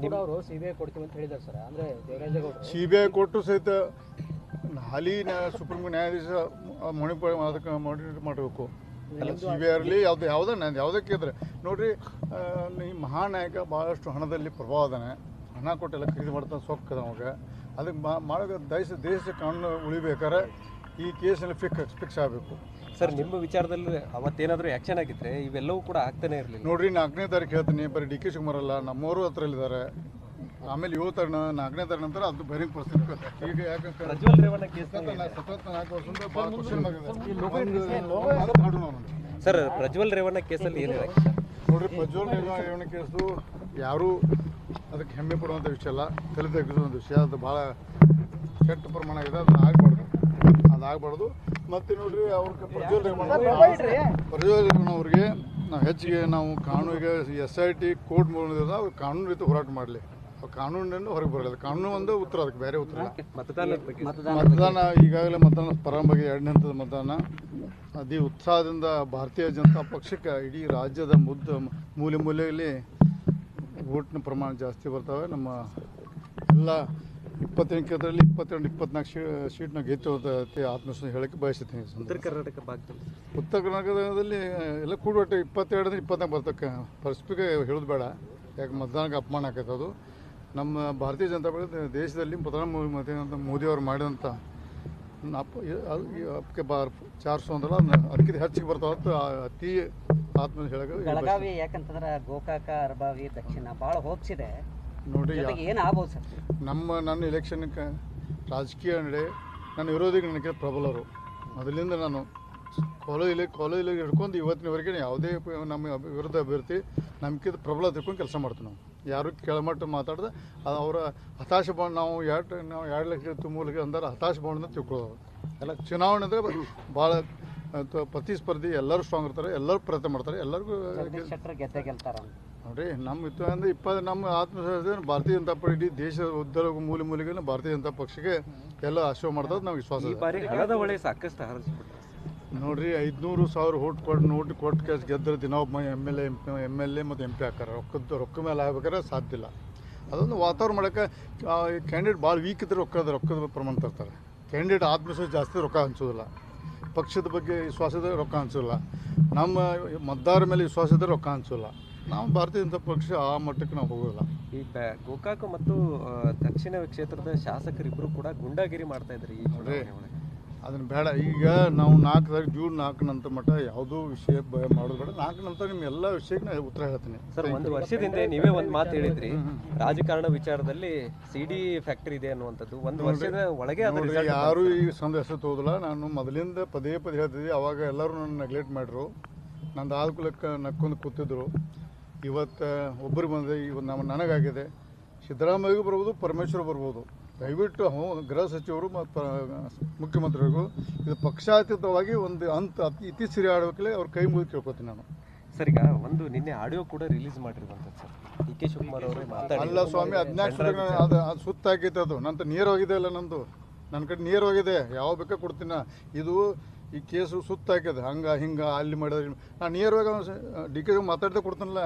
ಕೂಡ ಅವರು ಕೊಡ್ತೀವಿ ಅಂತ ಹೇಳಿದ್ದಾರೆ ಸರ್. ಅಂದ್ರೆ ದೇವರಾಜೇಗೌಡರು ಸಿ ಬಿ ಐ ಕೊಟ್ಟು ಸಹಿತ ಹಾಲಿ ನ್ಯಾಯ ಸುಪ್ರೀಂ ಕೋರ್ಟ್ ನ್ಯಾಯಾಧೀಶ ಮಣಿಪಾಲ ಅದಕ್ಕೆ ಮಾಡಿಟರ್ ಮಾಡಬೇಕು. ಸಿ ಬಿ ಐ ಇರಲಿ ಯಾವ್ದು ಯಾವುದೇ ನಾನು ಯಾವುದಕ್ಕೆ ಇದ್ರೆ. ನೋಡಿರಿ ಈ ಮಹಾನಾಯಕ ಭಾಳಷ್ಟು ಹಣದಲ್ಲಿ ಪ್ರಭಾವ ಅದಾನೆ ಹಣ ಕೊಟ್ಟೆಲ್ಲ ಖರೀದಿ ಮಾಡ್ತಾನೆ ಸೊಕ್ಕದ ಅವಾಗ. ಅದಕ್ಕೆ ಮಾಡೋ ದೇಶ ದೇಶ ಕಾನೂನು ಉಳಿಬೇಕಾದ್ರೆ ಈ ಕೇಸಲ್ಲಿ ಫಿಕ್ಸ್ ಫಿಕ್ಸ್ ಆಗಬೇಕು. ಸರ್ ನಿಮ್ಮ ವಿಚಾರದಲ್ಲಿ ಅವತ್ತೇನಾದರೂ ಆ್ಯಕ್ಷನ್ ಆಗಿದ್ರೆ ಇವೆಲ್ಲವೂ ಕೂಡ ಆಗ್ತಾನೆ ಇರಲಿಲ್ಲ. ನೋಡ್ರಿ ನಾಲ್ಕನೇ ತಾರೀಕು ಹೇಳ್ತೀನಿ ಬರೀ ಡಿ ಕೆ ಶಿವಕುಮಾರ್ ಅಲ್ಲ ನಮ್ಮವರು ಹತ್ರಲ್ಲಿದ್ದಾರೆ ಆಮೇಲೆ ಯುವ ತರಣ ನಾಲ್ಕನೇ ತರಣ ನಂತರ ಅದು ಬರೀ ಪರಿಸ್ಥಿತಿ ಈಗ ಯಾಕಂದ್ರೆ ಸತತ ನಾಲ್ಕು ವರ್ಷದಿಂದ ಭಾಳ. ಸರ್ ಪ್ರಜ್ವಲ್ ರೇವಣ್ಣ ಕೇಸಲ್ಲಿ ಏನಿದೆ? ನೋಡ್ರಿ ಪ್ರಜ್ವಲ್ ನಿರ್ವಹಣೆ ಕೇಸು ಯಾರೂ ಅದಕ್ಕೆ ಹೆಮ್ಮೆ ಪಡುವಂಥ ವಿಷಯ ಅಲ್ಲ. ತಲೆ ಒಂದು ವಿಷಯ ಅದು ಭಾಳ ಕೆಟ್ಟ ಪ್ರಮಾಣ ಇದೆ ಅದನ್ನ ಆಗ್ಬಾರ್ದು. ಅದು ಅದಾಗಬಾರ್ದು. ಮತ್ತೆ ನೋಡ್ರಿ ಅವ್ರಿಗೆ ಪ್ರಜ್ವಲ್ ನಿರ್ಮಾಣ ಪ್ರಜ್ವಲ್ ರೇವಣ್ಣ ಅವ್ರಿಗೆ ನಾವು ಹೆಚ್ಚಿಗೆ ನಾವು ಕಾನೂನಿಗೆ ಎಸ್ ಐ ಟಿ ಕೋರ್ಟ್ ಮೂಲದಿಂದ ಅವ್ರು ಕಾನೂನು ರೀತಿ ಹೋರಾಟ ಮಾಡಲಿ. ಕಾನೂನಿಂದ ಹೊರಗೆ ಬರಲ್ಲ. ಕಾನೂನು ಒಂದು ಉತ್ತರ ಅದಕ್ಕೆ ಬೇರೆ ಉತ್ತರ ಮತದಾನ ಮತದಾನ ಈಗಾಗಲೇ ಮತದಾನ ಪ್ರಾರಂಭವಾಗಿ ಎರಡನೇ ಹಂತದ ಮತದಾನ. ಅತಿ ಉತ್ಸಾಹದಿಂದ ಭಾರತೀಯ ಜನತಾ ಪಕ್ಷಕ್ಕೆ ಇಡೀ ರಾಜ್ಯದ ಮುದ್ದ ಮೂಲೆ ಮೂಲೆಯಲ್ಲಿ ಓಟ್ನ ಪ್ರಮಾಣ ಜಾಸ್ತಿ ಬರ್ತವೆ. ನಮ್ಮ ಎಲ್ಲ ಇಪ್ಪತ್ತೆಂಟು ಕ್ಷೇತ್ರದಲ್ಲಿ ಇಪ್ಪತ್ತೆರಡು ಇಪ್ಪತ್ನಾಲ್ಕು ಶೀ ಸೀಟ್ನ ಗೆದ್ದು ಆತ್ಮವಿಶ್ವಾಸ ಹೇಳಕ್ಕೆ ಬಯಸುತ್ತೇನೆ ಉತ್ತರ ಕರ್ನಾಟಕ ಭಾಗದಲ್ಲಿ. ಉತ್ತರ ಕರ್ನಾಟಕದಲ್ಲಿ ಎಲ್ಲ ಕೂಡೊಟ್ಟು ಇಪ್ಪತ್ತೆರಡರಿಂದ ಇಪ್ಪತ್ನಾಲ್ಕು ಬರ್ತಕ್ಕೆ ಪರಿಸ್ಥಿತಿಗೆ ಹೇಳೋದು ಬೇಡ. ಯಾಕೆ ಮತದಾನಕ್ಕೆ ಅಪಮಾನ ಆಕೈತೆ ಅದು. ನಮ್ಮ ಭಾರತೀಯ ಜನತಾ ಪಕ್ಷ ದೇಶದಲ್ಲಿ ಪ್ರಧಾನಮಂತ್ರಿ ಮೋದಿ ಮೋದಿಯವರು ಮಾಡಿದಂಥ ಅಪ್ ಅಪ್ಕೆ ಬಾರ್ ಚಾರ್ ಅಂದ್ರೆ ಅದಕ್ಕಿಂತ ಹೆಚ್ಚಿಗೆ ಬರ್ತಾವ ಅತಿ ಆತ್ಮ ಹೇಳಕ್ಕೆ ಬೆಳಗಾವಿ ಯಾಕಂತಂದ್ರೆ ಗೋಕಾಕ ಅರ್ಬಾವಿ ದಕ್ಷಿಣ ಭಾಳ ಹೋಪ್ಸಿದೆ ನೋಡಿ ಯಾ- ಜೊತೆಗೆ ಏನು ಆಗ್ಬೋದು ಸರ್? ನಮ್ಮ ನನ್ನ ಎಲೆಕ್ಷನ್ಗೆ ರಾಜಕೀಯ ನಡೆ ನನ್ನ ವಿರೋಧಿಗೆ ನನಗೆ ಪ್ರಬಲರು. ಅದರಿಂದ ನಾನು ಕಾಲೇಜಲ್ಲಿ ಕಾಲೇಜಲ್ಲಿ ಹಿಡ್ಕೊಂಡು ಇವತ್ತಿನವರೆಗೆ ಯಾವುದೇ ನಮ್ಮ ವಿರುದ್ಧ ಅಭ್ಯರ್ಥಿ ನಮ್ಗಿಂತ ಪ್ರಬಲ ತಿಳ್ಕೊಂಡು ಕೆಲಸ ಮಾಡ್ತೀವಿ ನಾವು. ಯಾರು ಕೆಳಮಟ್ಟ ಮಾತಾಡ್ದೆ ಅದು ಅವರ ಹತಾಶ ಬಾಂಡ್ ನಾವು ಎರಡು ನಾವು ಎರಡು ಲಕ್ಷ ಲಕ್ಷ ಅಂದ್ರೆ ಹತಾಶ ಬಾಂಡ್ ಅಂತ ತಿಳ್ಕೊಳ್ಳೋದು ಎಲ್ಲ ಚುನಾವಣೆ ಅಂದರೆ ಭಾಳ ಪ್ರತಿಸ್ಪರ್ಧಿ ಎಲ್ಲರೂ ಸ್ಟ್ರಾಂಗ್ ಇರ್ತಾರೆ ಎಲ್ಲರೂ ಪ್ರಯತ್ನ ಮಾಡ್ತಾರೆ ಎಲ್ಲರಿಗೂ ನೋಡಿ ಶೆಟ್ಟರ್ ಗೆದ್ದೆ ಗೆಲ್ತಾರ ಅಂತ. ನಮ್ಮ ಇತ್ತು ಅಂದರೆ ಇಪ್ಪತ್ತು ನಮ್ಮ ಆತ್ಮವಿಶ್ವಾಸ ಭಾರತೀಯ ಜನತಾ ಪಾರ್ಟಿ ಇಡೀ ದೇಶದ ಉದ್ದರ ಮೂಲೆ ಮೂಲೆಗೆ ಭಾರತೀಯ ಜನತಾ ಪಕ್ಷಕ್ಕೆ ಎಲ್ಲ ಆಶ್ರಯ ಮಾಡ್ತಾರೆ ನಾವು ವಿಶ್ವಾಸ ಸಾಕಷ್ಟು ನೋಡ್ರಿ ಐದುನೂರು ಸಾವಿರ ಓಟ್ ಕೊಟ್ಟು ನೋಡಿ ಕೊಟ್ಟು ಕೇಸ್ ಗೆದ್ದರೆ ದಿನ ಒಬ್ಬ M L A M L A ಮತ್ತು ಎಂ ಪಿ ಹಾಕಾರ ರೊಕ್ಕದ ರೊಕ್ಕ ಮೇಲೆ ಆಗ್ಬೇಕಾದ್ರೆ ಸಾಧ್ಯ ಇಲ್ಲ. ಅದೊಂದು ವಾತಾವರಣ ಮಾಡೋಕ್ಕೆ ಕ್ಯಾಂಡಿಡೇಟ್ ಭಾಳ ವೀಕ್ ಇದ್ರೆ ರೊಕ್ಕದ ರೊಕ್ಕದ ಪ್ರಮಾಣ ತರ್ತಾರೆ. ಕ್ಯಾಂಡಿಡೇಟ್ ಆತ್ಮವಿಶ್ವಾಸ ಜಾಸ್ತಿ ರೊಕ್ಕ ಹಂಚೋದಿಲ್ಲ. ಪಕ್ಷದ ಬಗ್ಗೆ ವಿಶ್ವಾಸ ಇದ್ರೆ ರೊಕ್ಕ ಹಂಚೋಲ್ಲ ನಮ್ಮ ಮತದಾರ ಮೇಲೆ ವಿಶ್ವಾಸ ಇದ್ರೆ ರೊಕ್ಕ ಹಂಚೋಲ್ಲ ನಾವು ಭಾರತೀಯ ಜನತಾ ಪಕ್ಷ ಆ ಮಟ್ಟಕ್ಕೆ ನಾವು ಹೋಗೋಲ್ಲ ಈ ಬ್ಯಾ- ಗೋಕಾಕ ಮತ್ತು ದಕ್ಷಿಣ ಕ್ಷೇತ್ರದ ಶಾಸಕರಿಬ್ಬರು ಕೂಡ ಗುಂಡಾಗಿರಿ ಮಾಡ್ತಾ ಇದ್ದಾರೆ ಈ ಅದನ್ನ ಬೇಡ. ಈಗ ನಾವು ನಾಲ್ಕದಾಗ ಜೂನ್ ನಾಲ್ಕು ನಂತರ ಮಟ್ಟ ಯಾವುದೂ ವಿಷಯ ಭಯ ಮಾಡೋದು ಬೇಡ. ನಾಲ್ಕು ನಂತರ ನಿಮ್ಮ ಎಲ್ಲ ವಿಷಯಕ್ಕೆ ನಾನು ಉತ್ತರ ಹೇಳ್ತೀನಿ. ಸರ್ ಒಂದು ವರ್ಷದಿಂದ ನೀವೇ ಒಂದು ಮಾತು ಹೇಳಿದ್ರಿ. ರಾಜಕಾರಣ ವಿಚಾರದಲ್ಲಿ ಸಿ ಡಿ ಫ್ಯಾಕ್ಟರಿ ಇದೆ ಅನ್ನುವಂಥದ್ದು. ಒಂದು ವರ್ಷದ ಒಳಗೆ ಯಾರು ಈ ಸಂದೇಶ ತೋದಿಲ್ಲ ನಾನು ಮೊದಲಿಂದ ಪದೇ ಪದೇ ಹೇಳ್ತಿದ್ದೆ. ಅವಾಗ ಎಲ್ಲರೂ ನನ್ನ ನೆಗ್ಲೆಕ್ಟ್ ಮಾಡ್ರು. ನಂದು ಆದ್ಕುಲಕ್ಕೆ ನಕ್ಕೊಂಡು ಕೂತಿದ್ರು. ಇವತ್ತು ಒಬ್ಬರು ಬಂದೆ ಇವತ್ತು ನಮ್ಮ ನನಗಾಗಿದೆ. ಸಿದ್ದರಾಮಯ್ಯಗೂ ಬರ್ಬೋದು ಪರಮೇಶ್ವರ್ ಬರ್ಬೋದು. ದಯವಿಟ್ಟು ಹ್ಞೂ ಗೃಹ ಸಚಿವರು ಮತ್ತು ಮುಖ್ಯಮಂತ್ರಿಗಳಿಗೂ ಇದು ಪಕ್ಷಾತೀತವಾಗಿ ಒಂದು ಅಂತ ಅತಿ ಇತ್ತೀಚೆಗೆ ಆಡಬೇಕಲ್ಲೇ ಅವ್ರ ಕೈ ಮುಗಿದು ಕೇಳ್ಕೊತೀನಿ ನಾನು. ಸರ್ ಈಗ ಒಂದು ನಿನ್ನೆ ಆಡಿಯೋ ಕೂಡ ರಿಲೀಸ್ ಮಾಡಿರುವಂಥದ್ದು ಸರ್. ಡಿ ಕೆ ಶಿವಕುಮಾರ್ ಅವರು ಅಲ್ಲ ಸ್ವಾಮಿ ಹದಿನಾಲ್ಕು ಅದು ಅದು ಸುತ್ತ ಹಾಕೈತೆ ಅದು. ನಂತರ ನೀರು ಹೋಗಿದೆ ಅಲ್ಲ ನಂದು. ನನ್ನ ಕಡೆ ನೀರು ಹೋಗಿದೆ. ಯಾವ ಬೇಕಾ ಕೊಡ್ತೀನಿ. ಇದು ಈ ಕೇಸು ಸುತ್ತ ಹಾಕ್ಯದ ಹಂಗೆ ಹಿಂಗೆ ಅಲ್ಲಿ ಮಾಡಿದ್ರೆ ನಾನು ನೇರವಾಗಿ ಡಿ ಕೆ ಮಾತಾಡ್ದೆ ಕೊಡ್ತೀನಲ್ಲ.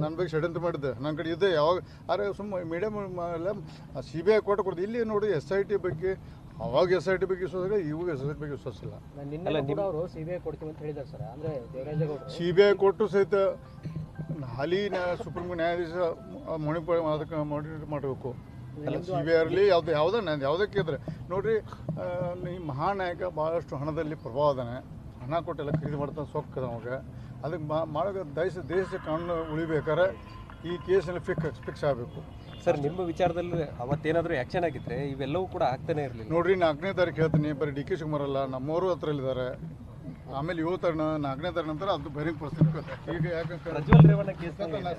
ನನ್ನ ಬಗ್ಗೆ ಷಡ್ಯಂತ್ರ ಮಾಡಿದ್ದೆ. ನನ್ನ ಕಡೆ ಇದೆ ಯಾವಾಗ ಅರೆ ಸುಮ್ಮ ಮೀಡಿಯಮ್ ಎಲ್ಲ ಸಿ ಬಿ ಐ ಕೊಟ್ಟು ಕೊಡ್ದು ಇಲ್ಲಿ ನೋಡಿ ಎಸ್ ಐ ಟಿ ಬಗ್ಗೆ ಅವಾಗ ಎಸ್ ಐ ಟಿ ಬಗ್ಗೆ ವಿಶ್ವಾಸ ಇವಾಗ ಎಸ್ ಐ ಟಿ ಬಗ್ಗೆ ವಿಶ್ವಾಸ ಇಲ್ಲ C B I sir. C B I ಕೊಟ್ಟು ಸಹಿತ ಹಾಲಿ ನ್ಯಾಯ ಸುಪ್ರೀಂ ಕೋರ್ಟ್ ನ್ಯಾಯಾಧೀಶ ಮಣಿಪುರ ಅದಕ್ಕೆ ಮಾನಿಟರ್ ಮಾಡಬೇಕು. ಸಿ ಬಿ ಐ ಇರಲಿ ಯಾವ್ದು ಯಾವುದೇ ನಾನು ಯಾವುದಕ್ಕೆ ಇದ್ರೆ ನೋಡ್ರಿ ಈ ಮಹಾನಾಯಕ ಭಾಳಷ್ಟು ಹಣದಲ್ಲಿ ಪ್ರಭಾವ ಅದಾನೆ ಹಣ ಕೊಟ್ಟೆಲ್ಲ ಖರೀದಿ ಮಾಡ್ತಾನೆ ಸೊಕ್ಕ ಅವಾಗ ಅದಕ್ಕೆ ಮಾ ಮಾಡೋ ದೇಶ ದೇಶ ಕಾನೂನು ಉಳಿಬೇಕಾದ್ರೆ ಈ ಕೇಸಲ್ಲಿ ಫಿಕ್ಸ್ ಫಿಕ್ಸ್ ಆಗಬೇಕು. ಸರ್ ನಿಮ್ಮ ವಿಚಾರದಲ್ಲಿ ಅವತ್ತೇನಾದರೂ ಆ್ಯಕ್ಷನ್ ಆಗಿದ್ರೆ ಇವೆಲ್ಲವೂ ಕೂಡ ಆಗ್ತಾನೆ ಇರಲಿಲ್ಲ. ನೋಡ್ರಿ ನಾಲ್ಕನೇ ತಾರೀಕು ಹೇಳ್ತೀನಿ. ಬರೀ ಡಿ ಕೆ ಶಿವಕುಮಾರ್ ಅಲ್ಲ ನಮ್ಮವರು ಹತ್ರ ಇದ್ದಾರೆ ಆಮೇಲೆ ಏಳು ತಾರೀಕು ನಾಲ್ಕನೇ ತಾರೀಕು ನಂತರ ಅದು ಬಹಿರಂಗ ಪರಿಸ್ಥಿತಿ ಈಗ ಯಾಕಂದ್ರೆ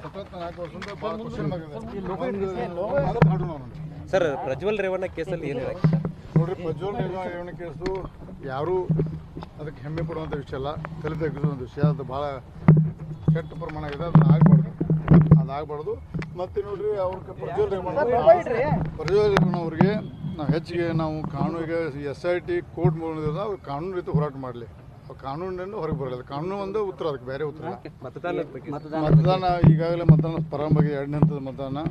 ಸತತ ನಾಲ್ಕು ವರ್ಷದಿಂದ ಭಾಳ ಸರ್ ಪ್ರಜ್ವಲ್ ರೇವಣ್ಣ ಕೇಸಲ್ಲಿ ಏನಿದೆ? ನೋಡ್ರಿ ಪ್ರಜ್ವಲ್ ನಿರ್ವಹಣೆ ಕೇಸು ಯಾರೂ ಅದಕ್ಕೆ ಹೆಮ್ಮೆ ಪಡುವಂಥ ವಿಷಯ ಅಲ್ಲ. ತಲೆ ತೆಗೆಸುವಂಥ ವಿಷಯ. ಅದು ಭಾಳ ಕೆಟ್ಟ ಪ್ರಮಾಣ ಇದೆ. ಅದನ್ನ ಆಗಬಾರ್ದು. ಅದಾಗಬಾರ್ದು ಮತ್ತೆ ನೋಡ್ರಿ ಅವ್ರಿಗೆ ಪ್ರಜ್ವಲ್ ರೇವಣ್ಣ ಪ್ರಜ್ವಲ್ ರೇವಣ್ಣ ಅವ್ರಿಗೆ ನಾವು ಹೆಚ್ಚಿಗೆ ನಾವು ಕಾನೂನಿಗೆ ಎಸ್ ಐ ಟಿ ಕೋರ್ಟ್ ಮೂಲಕ ಅವ್ರು ಕಾನೂನು ರೀತಿ ಹೋರಾಟ ಮಾಡಲಿ. ಕಾನೂನಿನಿಂದ ಹೊರಗೆ ಬರಲ್ಲ ಕಾನೂನು ಒಂದು ಉತ್ತರ ಅದಕ್ಕೆ ಬೇರೆ ಉತ್ತರ ಇಲ್ಲ. ಮತದಾನದ ಬಗ್ಗೆ. ಮತದಾನ ಈಗಾಗಲೇ ಮತದಾನ ಪ್ರಾರಂಭವಾಗಿ ಎರಡನೇ ಹಂತದ ಮತದಾನ.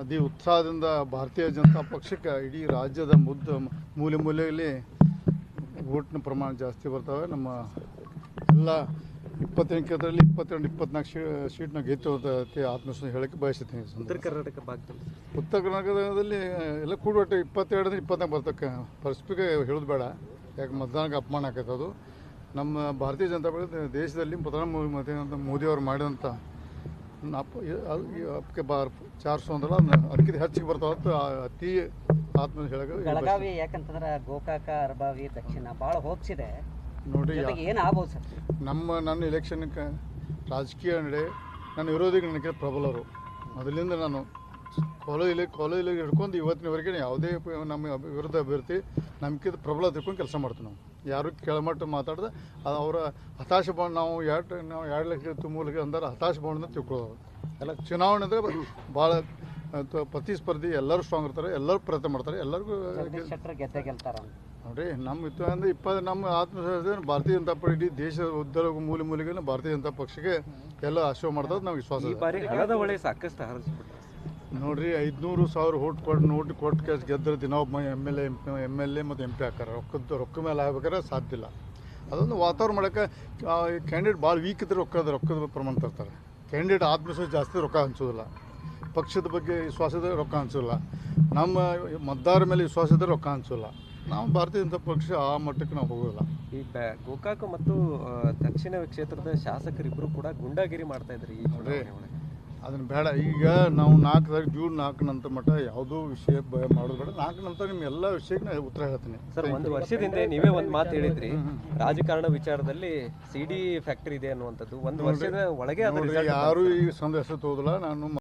ಅತಿ ಉತ್ಸಾಹದಿಂದ ಭಾರತೀಯ ಜನತಾ ಪಕ್ಷಕ್ಕೆ ಇಡೀ ರಾಜ್ಯದ ಮುದ್ದ ಮೂಲೆ ಮೂಲೆಯಲ್ಲಿ ಓಟ್ನ ಪ್ರಮಾಣ ಜಾಸ್ತಿ ಬರ್ತವೆ. ನಮ್ಮ ಎಲ್ಲ ಇಪ್ಪತ್ತೆಂಟು ಕ್ಷೇತ್ರದಲ್ಲಿ ಇಪ್ಪತ್ತೆರಡು ಇಪ್ಪತ್ನಾಲ್ಕು ಶೀ ಸೀಟ್ನ ಗೆದ್ದು ಆತ್ಮವಿಶ್ವಾಸ ಹೇಳಕ್ಕೆ ಬಯಸುತ್ತೇನೆ ಈ ಉತ್ತರ ಕರ್ನಾಟಕ ಭಾಗದಲ್ಲಿ. ಉತ್ತರ ಕರ್ನಾಟಕದಲ್ಲಿ ಎಲ್ಲ ಕೂಡ ಇಪ್ಪತ್ತೆರಡರಿಂದ ಇಪ್ಪತ್ನಾಲ್ಕು ಬರ್ತಕ್ಕ ಪರಸ್ಪಿಕ ಹೇಳೋದು ಬೇಡ. ಯಾಕೆ ಮತದಾನಕ್ಕೆ ಅಪಮಾನ ಆಕೈತೆ ಅದು. ನಮ್ಮ ಭಾರತೀಯ ಜನತಾ ಪಕ್ಷ ದೇಶದಲ್ಲಿ ಪ್ರಧಾನಮಂತ್ರಿ ಅಂತ ಮೋದಿಯವರು ಮಾಡಿದಂಥ ಅಪ್ ಅಪ್ಕೆ ಬಾರ್ ಚಾರ್ಸು ಅಂದ್ರೆ ಅದಕ್ಕಿಂತ ಹೆಚ್ಚಿಗೆ ಬರ್ತಾವ ಅಂತ ಅತಿ ಆತ್ಮ ಹೇಳಕ್ಕೆ ಬೆಳಗಾವಿ ಯಾಕಂತಂದ್ರೆ ಗೋಕಾಕ ಅರ್ಬಾವಿ ದಕ್ಷಿಣ ಭಾಳ ಹೋಗ್ಸಿದೆ. ನೋಡಿ ಏನು ಆಗ್ಬೋದು ಸರ್? ನಮ್ಮ ನನ್ನ ಎಲೆಕ್ಷನ್ಗೆ ರಾಜಕೀಯ ನಡೆ ನನ್ನ ವಿರೋಧಿಗೆ ನನಗೆ ಪ್ರಬಲರು ಮೊದಲಿಂದ ನಾನು ಕಾಲೇಜಲ್ಲಿ ಕಾಲೇಜಲ್ಲಿ ಹಿಡ್ಕೊಂಡು ಇವತ್ತಿನವರೆಗೆ ಯಾವುದೇ ನಮ್ಮ ವಿರುದ್ಧ ಅಭ್ಯರ್ಥಿ ನಮ್ಗಿಂತ ಪ್ರಬಲ ತಿಳ್ಕೊಂಡು ಕೆಲಸ ಮಾಡ್ತೀವಿ ನಾವು. ಯಾರು ಕೆಳಮಟ್ಟ ಮಾತಾಡ್ದೆ ಅದು ಅವರ ಹತಾಶ ಬಂದು ನಾವು ಎರಡು ನಾವು ಎರಡು ಲಕ್ಷ ಮೂರು ಲಕ್ಷ ಅಂದ್ರೆ ಹತಾಶ ಬಾಂಡ್ನ ತಿಳ್ಕೊಳ್ಳೋದು ಎಲ್ಲ ಚುನಾವಣೆ ಅಂದರೆ ಭಾಳ ಅಥವಾ ಪ್ರತಿಸ್ಪರ್ಧಿ ಎಲ್ಲರೂ ಸ್ಟ್ರಾಂಗ್ ಇರ್ತಾರೆ ಎಲ್ಲರೂ ಪ್ರಯತ್ನ ಮಾಡ್ತಾರೆ ಎಲ್ಲರಿಗೂ ನೋಡಿರಿ ಗೆಲ್ತಾರ ನಮ್ಮ ಇತ್ತು ಅಂದರೆ ಇಪ್ಪತ್ತು ನಮ್ಮ ಆತ್ಮವಿಶ್ವಾಸ ಭಾರತೀಯ ಜನತಾ ಪಾರ್ಟಿ ಇಡೀ ದೇಶದ ಉದ್ಯೋಗ ಮೂಲೆ ಮೂಲೆಗೆ ಭಾರತೀಯ ಜನತಾ ಪಕ್ಷಕ್ಕೆ ಎಲ್ಲ ಆಶ್ರಯ ಮಾಡ್ತಾರೆ ನಾವು ವಿಶ್ವಾಸ ಈ ಬಾರಿ ಹಣದ ಹೊಳೆ ಸಾಕಷ್ಟು ನೋಡ್ರಿ ಐದುನೂರು ಸಾವಿರ ಓಟ್ ಕೊಟ್ಟು ನೋಟ್ ಕೊಟ್ಟು ಕ್ಯಾಶ್ ಗೆದ್ದರೆ ದಿನ ಒಬ್ಬ M L A M L A ಮತ್ತು ಎಂ ಪಿ ಹಾಕಾರ ರೊಕ್ಕದ ರೊಕ್ಕ ಮೇಲೆ ಆಗ್ಬೇಕಾದ್ರೆ ಸಾಧ್ಯ ಇಲ್ಲ. ಅದೊಂದು ವಾತಾವರಣ ಮಾಡೋಕ್ಕೆ ಕ್ಯಾಂಡಿಡೇಟ್ ಭಾಳ ವೀಕ್ ಇದ್ರೆ ರೊಕ್ಕದ ರೊಕ್ಕದ ಪ್ರಮಾಣ ತರ್ತಾರೆ. ಕ್ಯಾಂಡಿಡೇಟ್ ಆತ್ಮವಿಶ್ವಾಸ ಜಾಸ್ತಿ ರೊಕ್ಕ ಹಂಚೋದಿಲ್ಲ. ಪಕ್ಷದ ಬಗ್ಗೆ ವಿಶ್ವಾಸ ಇದ್ರೆ ರೊಕ್ಕ ಹಂಚೋಲ್ಲ ನಮ್ಮ ಮತದಾರರ ಮೇಲೆ ವಿಶ್ವಾಸ ಇದ್ರೆ ರೊಕ್ಕ ಹಂಚೋಲ್ಲ ನಾವು ಭಾರತೀಯ ಜನತಾ ಪಕ್ಷ ಆ ಮಟ್ಟಕ್ಕೆ ನಾವು ಹೋಗೋಲ್ಲ ಈ ಬ್ಯಾ- ಗೋಕಾಕ ಮತ್ತು ದಕ್ಷಿಣ ಕ್ಷೇತ್ರದ ಶಾಸಕರಿಬ್ಬರು ಕೂಡ ಗುಂಡಾಗಿರಿ ಮಾಡ್ತಾ ಇದ್ರಿ ಈ ಚುನಾವಣೆ ಒಳಗೆ. ಅದನ್ನು ಬೇಡ. ಈಗ ನಾವು ನಾಲ್ಕದಾಗ ಜೂನ್ ನಾಲ್ಕು ನಂತರ ಮಟ್ಟ ಯಾವುದೋ ವಿಷಯ ಮಾಡೋದು ಬೇಡ. ನಾಲ್ಕು ನಂತರ ನಿಮ್ಮ ಎಲ್ಲ ವಿಷಯಕ್ಕೆ ನಾನು ಉತ್ತರ ಹೇಳ್ತೀನಿ. ಸರ್ ಒಂದು ವರ್ಷದಿಂದ ನೀವೇ ಒಂದು ಮಾತು ಹೇಳಿದ್ರಿ. ರಾಜಕಾರಣ ವಿಚಾರದಲ್ಲಿ ಸಿ ಡಿ ಫ್ಯಾಕ್ಟರಿ ಇದೆ ಅನ್ನುವಂಥದ್ದು. ಒಂದು ವರ್ಷದ ಒಳಗೆ ಯಾರು ಈ ಸಂದೇಶ ತೋದಿಲ್ಲ ನಾನು